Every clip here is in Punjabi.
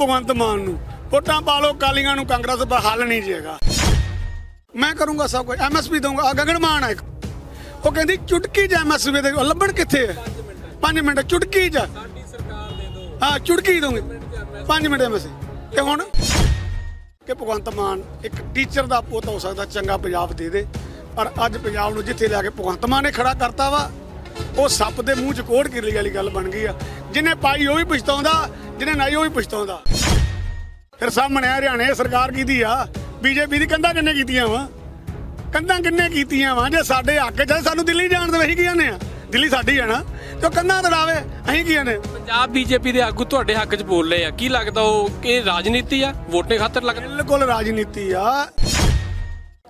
ਭਗਵੰਤ ਮਾਨ ਨੂੰ। ਵੋਟਾਂ ਪਾ ਲਓ ਕਾਲੀਆਂ ਨੂੰ ਕਾਂਗਰਸ ਪਰ ਹੱਲ ਨਹੀਂ ਜੇਗਾ ਮੈਂ ਕਰੂੰਗਾ ਸਭ ਕੁਝ ਐਮਐਸਪੀ ਦਊਂਗਾ। ਆ ਗਗਨ ਮਾਨ ਹੈ ਉਹ ਕਹਿੰਦੀ, ਚੁਟਕੀ ਚ ਐਮਐਸਪੀ ਦੇ ਲੱਭਣ ਕਿੱਥੇ ਹੈ 5 ਮਿੰਟ, ਚੁਟਕੀ ਚ। ਹਾਂ, ਚੁਟਕੀ ਦਊਂਗੇ। 5 ਮਿੰਟ ਐਮਐਸਪੀ ਤੇ ਹੁਣ ਕਿ ਭਗਵੰਤ ਮਾਨ ਇੱਕ ਟੀਚਰ ਦਾ ਪੁੱਤ ਹੋ ਸਕਦਾ, ਚੰਗਾ ਪੰਜਾਬ ਦੇ ਦੇ। ਪਰ ਅੱਜ ਪੰਜਾਬ ਨੂੰ ਜਿੱਥੇ ਲਿਆ ਕੇ ਭਗਵੰਤ ਮਾਨ ਨੇ ਖੜਾ ਕਰਤਾ ਵਾ ਉਹ ਸੱਪ ਦੇ ਮੂੰਹ 'ਚ ਕੋੜ ਕਿਰਲੀ ਵਾਲੀ ਗੱਲ ਬਣ ਗਈ ਆ। ਜਿਹਨੇ ਪਾਈ ਉਹ ਵੀ ਪਛਤਾਉਂਦਾ ਜਿਹਨੇ ਨਹੀਂ ਉਹ ਵੀ ਪਛਤਾਉਂਦਾ। ਫਿਰ ਸਾਹਮਣੇ ਆ ਹਰਿਆਣੇ ਸਰਕਾਰ ਕੀਤੀ ਆ? ਬੀਜੇਪੀ ਦੀ ਕੰਧਾਂ ਕਿੰਨੇ ਕੀਤੀਆਂ ਵਾ? ਕੰਧਾਂ ਕਿੰਨੇ ਕੀਤੀਆਂ ਵਾ? ਜੇ ਸਾਡੇ ਹੱਕ 'ਚ ਸਾਨੂੰ ਦਿੱਲੀ ਜਾਣ ਦੇ ਅਸੀਂ ਕੀ ਜਾਂਦੇ ਆ? ਦਿੱਲੀ ਸਾਡੀ ਆ ਨਾ। ਤੇ ਕੰਧਾਂ ਤੜਾਵੇ ਅਸੀਂ ਕੀ ਜਾਂਦੇ ਪੰਜਾਬ ਬੀਜੇਪੀ ਦੇ ਆਗੂ ਤੁਹਾਡੇ ਹੱਕ 'ਚ ਬੋਲ ਰਹੇ ਆ। ਕੀ ਲੱਗਦਾ ਉਹ ਕਿ ਰਾਜਨੀਤੀ ਆ? ਵੋਟੇ ਖਾਤਰ ਲੱਗਦਾ? ਬਿਲਕੁਲ ਰਾਜਨੀਤੀ ਆ।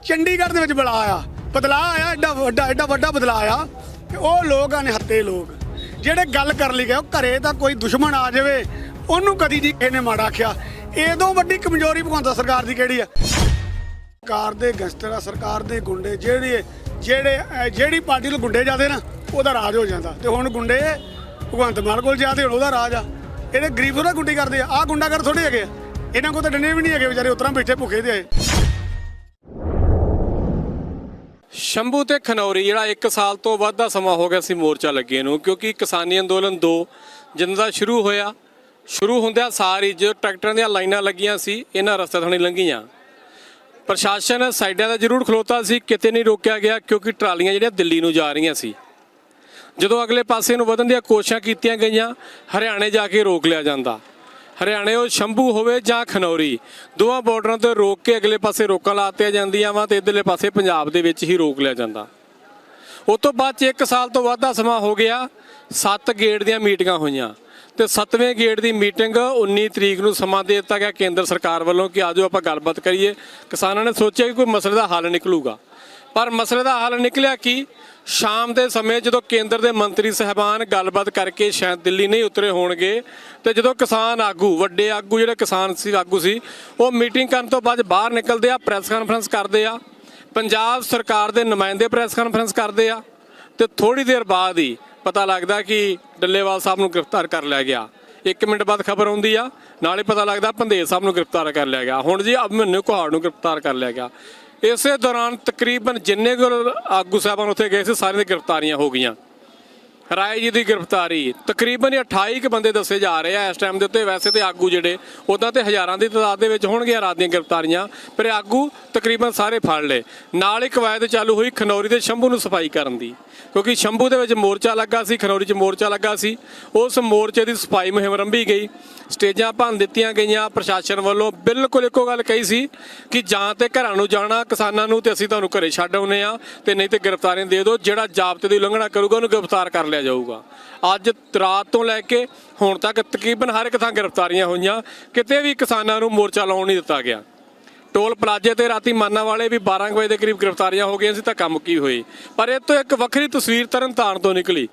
ਚੰਡੀਗੜ੍ਹ ਦੇ ਵਿੱਚ ਬਦਲਾਅ ਆ। ਬਦਲਾਅ ਆਇਆ ਐਡਾ ਵੱਡਾ ਐਡਾ ਵੱਡਾ ਬਦਲਾਅ ਆ। ਕਿ ਉਹ ਲੋਕ ਆ ਨਿਹੱਤੇ ਲੋਕ, ਜਿਹੜੇ ਗੱਲ ਕਰ ਲਈ ਗਏ, ਉਹ ਘਰੇ ਤਾਂ ਕੋਈ ਦੁਸ਼ਮਣ ਆ ਜਾਵੇ, ਉਹਨੂੰ ਕਦੀ ਜੀ ਕਿਸੇ ਨੇ ਮਾੜਾ ਆਖਿਆ। ਇਹਦੋਂ ਵੱਡੀ ਕਮਜ਼ੋਰੀ ਭਗਵੰਤ ਸਰਕਾਰ ਦੀ ਕਿਹੜੀ ਆ? ਸਰਕਾਰ ਦੇ ਗੈਂਗਸਟਰ ਆ, ਸਰਕਾਰ ਦੇ ਗੁੰਡੇ ਜਿਹੜੇ ਜਿਹੜੇ ਜਿਹੜੀ ਪਾਰਟੀ ਨੂੰ ਗੁੰਡੇ ਜਾਂਦੇ ਨਾ, ਉਹਦਾ ਰਾਜ ਹੋ ਜਾਂਦਾ। ਤੇ ਹੁਣ ਗੁੰਡੇ ਭਗਵੰਤ ਮਾਨ ਕੋਲ ਜਾਂਦੇ ਹੁਣ ਉਹਦਾ ਰਾਜ ਆ। ਇਹਦੇ ਗਰੀਬ ਥੋੜਾ ਗੁੰਡੀ ਕਰਦੇ ਆ। ਆਹ ਗੁੰਡਾਗਰ ਥੋੜੇ ਹੈਗੇ ਆ। ਇਹਨਾਂ ਕੋਲ ਤਾਂ ਡੰਡੇ ਵੀ ਨਹੀਂ ਹੈਗੇ ਵਿਚਾਰੇ ਉਤਰਾਂ ਬੈਠੇ ਭੁੱਖੇ ਤੇ ਆਏ। ਸ਼ੰਭੂ ਤੇ ਖਨੌਰੀ, ਜਿਹੜਾ 1 ਸਾਲ ਤੋਂ ਵੱਧ ਦਾ ਸਮਾਂ ਹੋ ਗਿਆ ਸੀ ਮੋਰਚਾ ਲੱਗੇ ਨੂੰ, ਕਿਉਂਕਿ ਕਿਸਾਨੀ ਅੰਦੋਲਨ 2 ਜਦੋਂ ਦਾ ਸ਼ੁਰੂ ਹੋਇਆ, ਸ਼ੁਰੂ ਹੁੰਦਿਆਂ ਸਾਰੀ ਜੋ ਟਰੈਕਟਰਾਂ ਦੀਆਂ ਲਾਈਨਾਂ ਲੱਗੀਆਂ ਸੀ, ਇਹਨਾਂ ਰਸਤੇ ਥਾਣੀ ਲੰਘੀਆਂ। ਪ੍ਰਸ਼ਾਸਨ ਸਾਈਡਾਂ ਦਾ ਜ਼ਰੂਰ ਖਲੋਤਾ ਸੀ, ਕਿਤੇ ਨਹੀਂ ਰੋਕਿਆ ਗਿਆ, ਕਿਉਂਕਿ ਟਰਾਲੀਆਂ ਜਿਹੜੀਆਂ ਦਿੱਲੀ ਨੂੰ ਜਾ ਰਹੀਆਂ ਸੀ। ਜਦੋਂ ਅਗਲੇ ਪਾਸੇ ਨੂੰ ਵਧਣ ਦੀਆਂ ਕੋਸ਼ਿਸ਼ਾਂ ਕੀਤੀਆਂ ਗਈਆਂ, ਹਰਿਆਣੇ ਜਾ ਕੇ ਰੋਕ ਲਿਆ ਜਾਂਦਾ। ਹਰਿਆਣੇ ਉਹ ਸ਼ੰਭੂ ਹੋਵੇ ਜਾਂ ਖਨੌਰੀ, ਦੋਵਾਂ ਬਾਰਡਰਾਂ ਤੇ ਰੋਕ ਕੇ ਅਗਲੇ ਪਾਸੇ ਰੋਕਾਂ ਲਾਤੀਆਂ ਜਾਂਦੀਆਂ ਵਾ ਤੇ ਇਧਰਲੇ ਪਾਸੇ ਪੰਜਾਬ ਦੇ ਵਿੱਚ ਹੀ ਰੋਕ ਲਿਆ ਜਾਂਦਾ। ਉਸ ਤੋਂ ਬਾਅਦ ਚ 1 ਸਾਲ ਤੋਂ ਵੱਧ ਦਾ ਸਮਾਂ ਹੋ ਗਿਆ, ਸੱਤ ਗੇਟ ਦੀਆਂ ਮੀਟਿੰਗਾਂ ਹੋਈਆਂ। ਤੇ 7ਵੇਂ ਗੇਟ ਦੀ ਮੀਟਿੰਗ 19 ਤਰੀਕ ਨੂੰ ਸਮਾਂ ਦੇ ਦਿੱਤਾ ਗਿਆ ਕੇਂਦਰ ਸਰਕਾਰ ਵੱਲੋਂ ਕਿ ਆਜੋ ਆਪਾਂ ਗੱਲਬਾਤ ਕਰੀਏ। ਕਿਸਾਨਾਂ ਨੇ ਸੋਚਿਆ ਕਿ ਕੋਈ ਮਸਲੇ ਦਾ ਹੱਲ ਨਿਕਲੂਗਾ। ਪਰ ਮਸਲੇ ਦਾ ਹੱਲ ਨਿਕਲਿਆ ਕਿ? ਸ਼ਾਮ ਦੇ ਸਮੇਂ ਜਦੋਂ ਕੇਂਦਰ ਦੇ ਮੰਤਰੀ ਸਹਿਬਾਨ ਗੱਲਬਾਤ ਕਰਕੇ ਸ਼ਾਇਦ ਦਿੱਲੀ ਨਹੀਂ ਉਤਰੇ ਹੋਣਗੇ ਤੇ ਜਦੋਂ ਕਿਸਾਨ ਆਗੂ, ਵੱਡੇ ਆਗੂ ਜਿਹੜੇ ਕਿਸਾਨ ਸੀ, ਆਗੂ ਸੀ, ਉਹ ਮੀਟਿੰਗ ਕਰਨ ਤੋਂ ਬਾਅਦ ਬਾਹਰ ਨਿਕਲਦੇ ਆ, ਪ੍ਰੈਸ ਕਾਨਫਰੰਸ ਕਰਦੇ ਆ। ਪੰਜਾਬ ਸਰਕਾਰ ਦੇ ਨੁਮਾਇੰਦੇ ਪ੍ਰੈਸ ਕਾਨਫਰੰਸ ਕਰਦੇ ਆ ਤੇ ਥੋੜੀ ਦੇਰ ਬਾਅਦ ਹੀ ਪਤਾ ਲੱਗਦਾ ਕਿ ਡੱਲੇਵਾਲ ਸਾਹਿਬ ਨੂੰ ਗ੍ਰਿਫਤਾਰ ਕਰ ਲਿਆ ਗਿਆ। 1 ਮਿੰਟ ਬਾਅਦ ਖਬਰ ਆਉਂਦੀ ਆ, ਨਾਲੇ ਪਤਾ ਲੱਗਦਾ ਭੰਦੇਰ ਸਾਹਿਬ ਨੂੰ ਗ੍ਰਿਫਤਾਰ ਕਰ ਲਿਆ ਗਿਆ। ਹੁਣ ਜੀ ਅਭਿਮਨਿਊ ਕੁਹਾੜ ਨੂੰ ਗ੍ਰਿਫਤਾਰ ਕਰ ਲਿਆ ਗਿਆ। ਇਸੇ ਦੌਰਾਨ ਤਕਰੀਬਨ ਜਿੰਨੇ ਕੁ ਆਗੂ ਸਾਹਿਬਾਨ ਉੱਥੇ ਗਏ ਸੀ ਸਾਰਿਆਂ ਦੀ ਗ੍ਰਿਫਤਾਰੀਆਂ ਹੋ ਗਈਆਂ। ਰਾਏ ਜੀ ਦੀ ਗ੍ਰਿਫਤਾਰੀ। ਤਕਰੀਬਨ 28 ਕੁ ਬੰਦੇ ਦੱਸੇ ਜਾ ਰਹੇ ਆ ਇਸ ਟਾਈਮ ਦੇ ਉੱਤੇ। ਵੈਸੇ ਤੇ ਆਗੂ ਜਿਹੜੇ ਉਦਾਂ ਤੇ ਹਜ਼ਾਰਾਂ ਦੀ ਤਾਦਾਦ ਦੇ ਵਿੱਚ ਹੋਣਗੀਆਂ ਰਾਤ ਦੀਆਂ ਗ੍ਰਿਫਤਾਰੀਆਂ, ਪਰ ਆਗੂ ਤਕਰੀਬਨ ਸਾਰੇ ਫੜ ਲਏ। ਨਾਲ ਹੀ ਕਵਾਇਦ ਚਾਲੂ ਹੋਈ ਖਨੌਰੀ ਤੇ ਸ਼ੰਭੂ ਨੂੰ ਸਫ਼ਾਈ ਕਰਨ ਦੀ। ਕਿਉਂਕਿ ਸ਼ੰਭੂ ਦੇ ਵਿੱਚ ਮੋਰਚਾ ਲੱਗਾ ਸੀ, ਖਨੌਰੀ 'ਚ ਮੋਰਚਾ ਲੱਗਾ ਸੀ। ਉਸ ਮੋਰਚੇ ਦੀ ਸਫ਼ਾਈ ਮੁਹਿੰਮ ਰੰਭੀ ਗਈ। ਸਟੇਜਾਂ ਭੰਨ ਦਿੱਤੀਆਂ ਗਈਆਂ। ਪ੍ਰਸ਼ਾਸਨ ਵੱਲੋਂ ਬਿਲਕੁਲ ਇੱਕੋ ਗੱਲ ਕਹੀ ਸੀ ਕਿ ਜਾਂ ਤੇ ਘਰਾਂ ਨੂੰ ਜਾਣਾ, ਕਿਸਾਨਾਂ ਨੂੰ, ਤੇ ਅਸੀਂ ਤੁਹਾਨੂੰ ਘਰੇ ਛੱਡ ਆਉਨੇ ਆ ਤੇ ਨਹੀਂ ਤੇ ਗ੍ਰਿਫਤਾਰੀਆਂ ਦੇ ਦਿਓ। ਜਿਹੜਾ ਜਾਬਤੇ ਦੀ ਉਲੰਘਣਾ ਕਰੂਗਾ, ਉਹਨੂੰ ਗ੍ਰਿਫਤਾਰ ਕਰ ਲਿਆ ਜਾਊਗਾ। ਅੱਜ ਰਾਤ ਤੋਂ ਲੈ ਕੇ ਹੁਣ ਤੱਕ ਤਕਰੀਬਨ ਹਰ ਇੱਕ ਥਾਂ ਗ੍ਰਿਫਤਾਰੀਆਂ ਹੋਈਆਂ। ਕਿਤੇ ਵੀ ਕਿਸਾਨਾਂ ਨੂੰ ਮੋਰਚਾ ਲਾਉਣ ਨਹੀਂ ਦਿੱਤਾ ਗਿਆ। ਟੋਲ ਪਲਾਜ਼ੇ ਤੇ ਰਾਤੀ ਮਾਨਾ ਵਾਲੇ ਵੀ 12 ਕੁ ਵਜੇ ਦੇ ਕਰੀਬ ਗ੍ਰਿਫਤਾਰੀਆਂ ਹੋ ਗਈਆਂ ਸੀ ਤਾਂ ਕੰਮ ਕੀ ਹੋਏ। ਪਰ ਇਹ ਤੋਂ ਇੱਕ ਵੱਖਰੀ ਤਸਵੀਰ ਤਰਨਤਾਰਨ ਤੋਂ ਨਿਕਲੀ।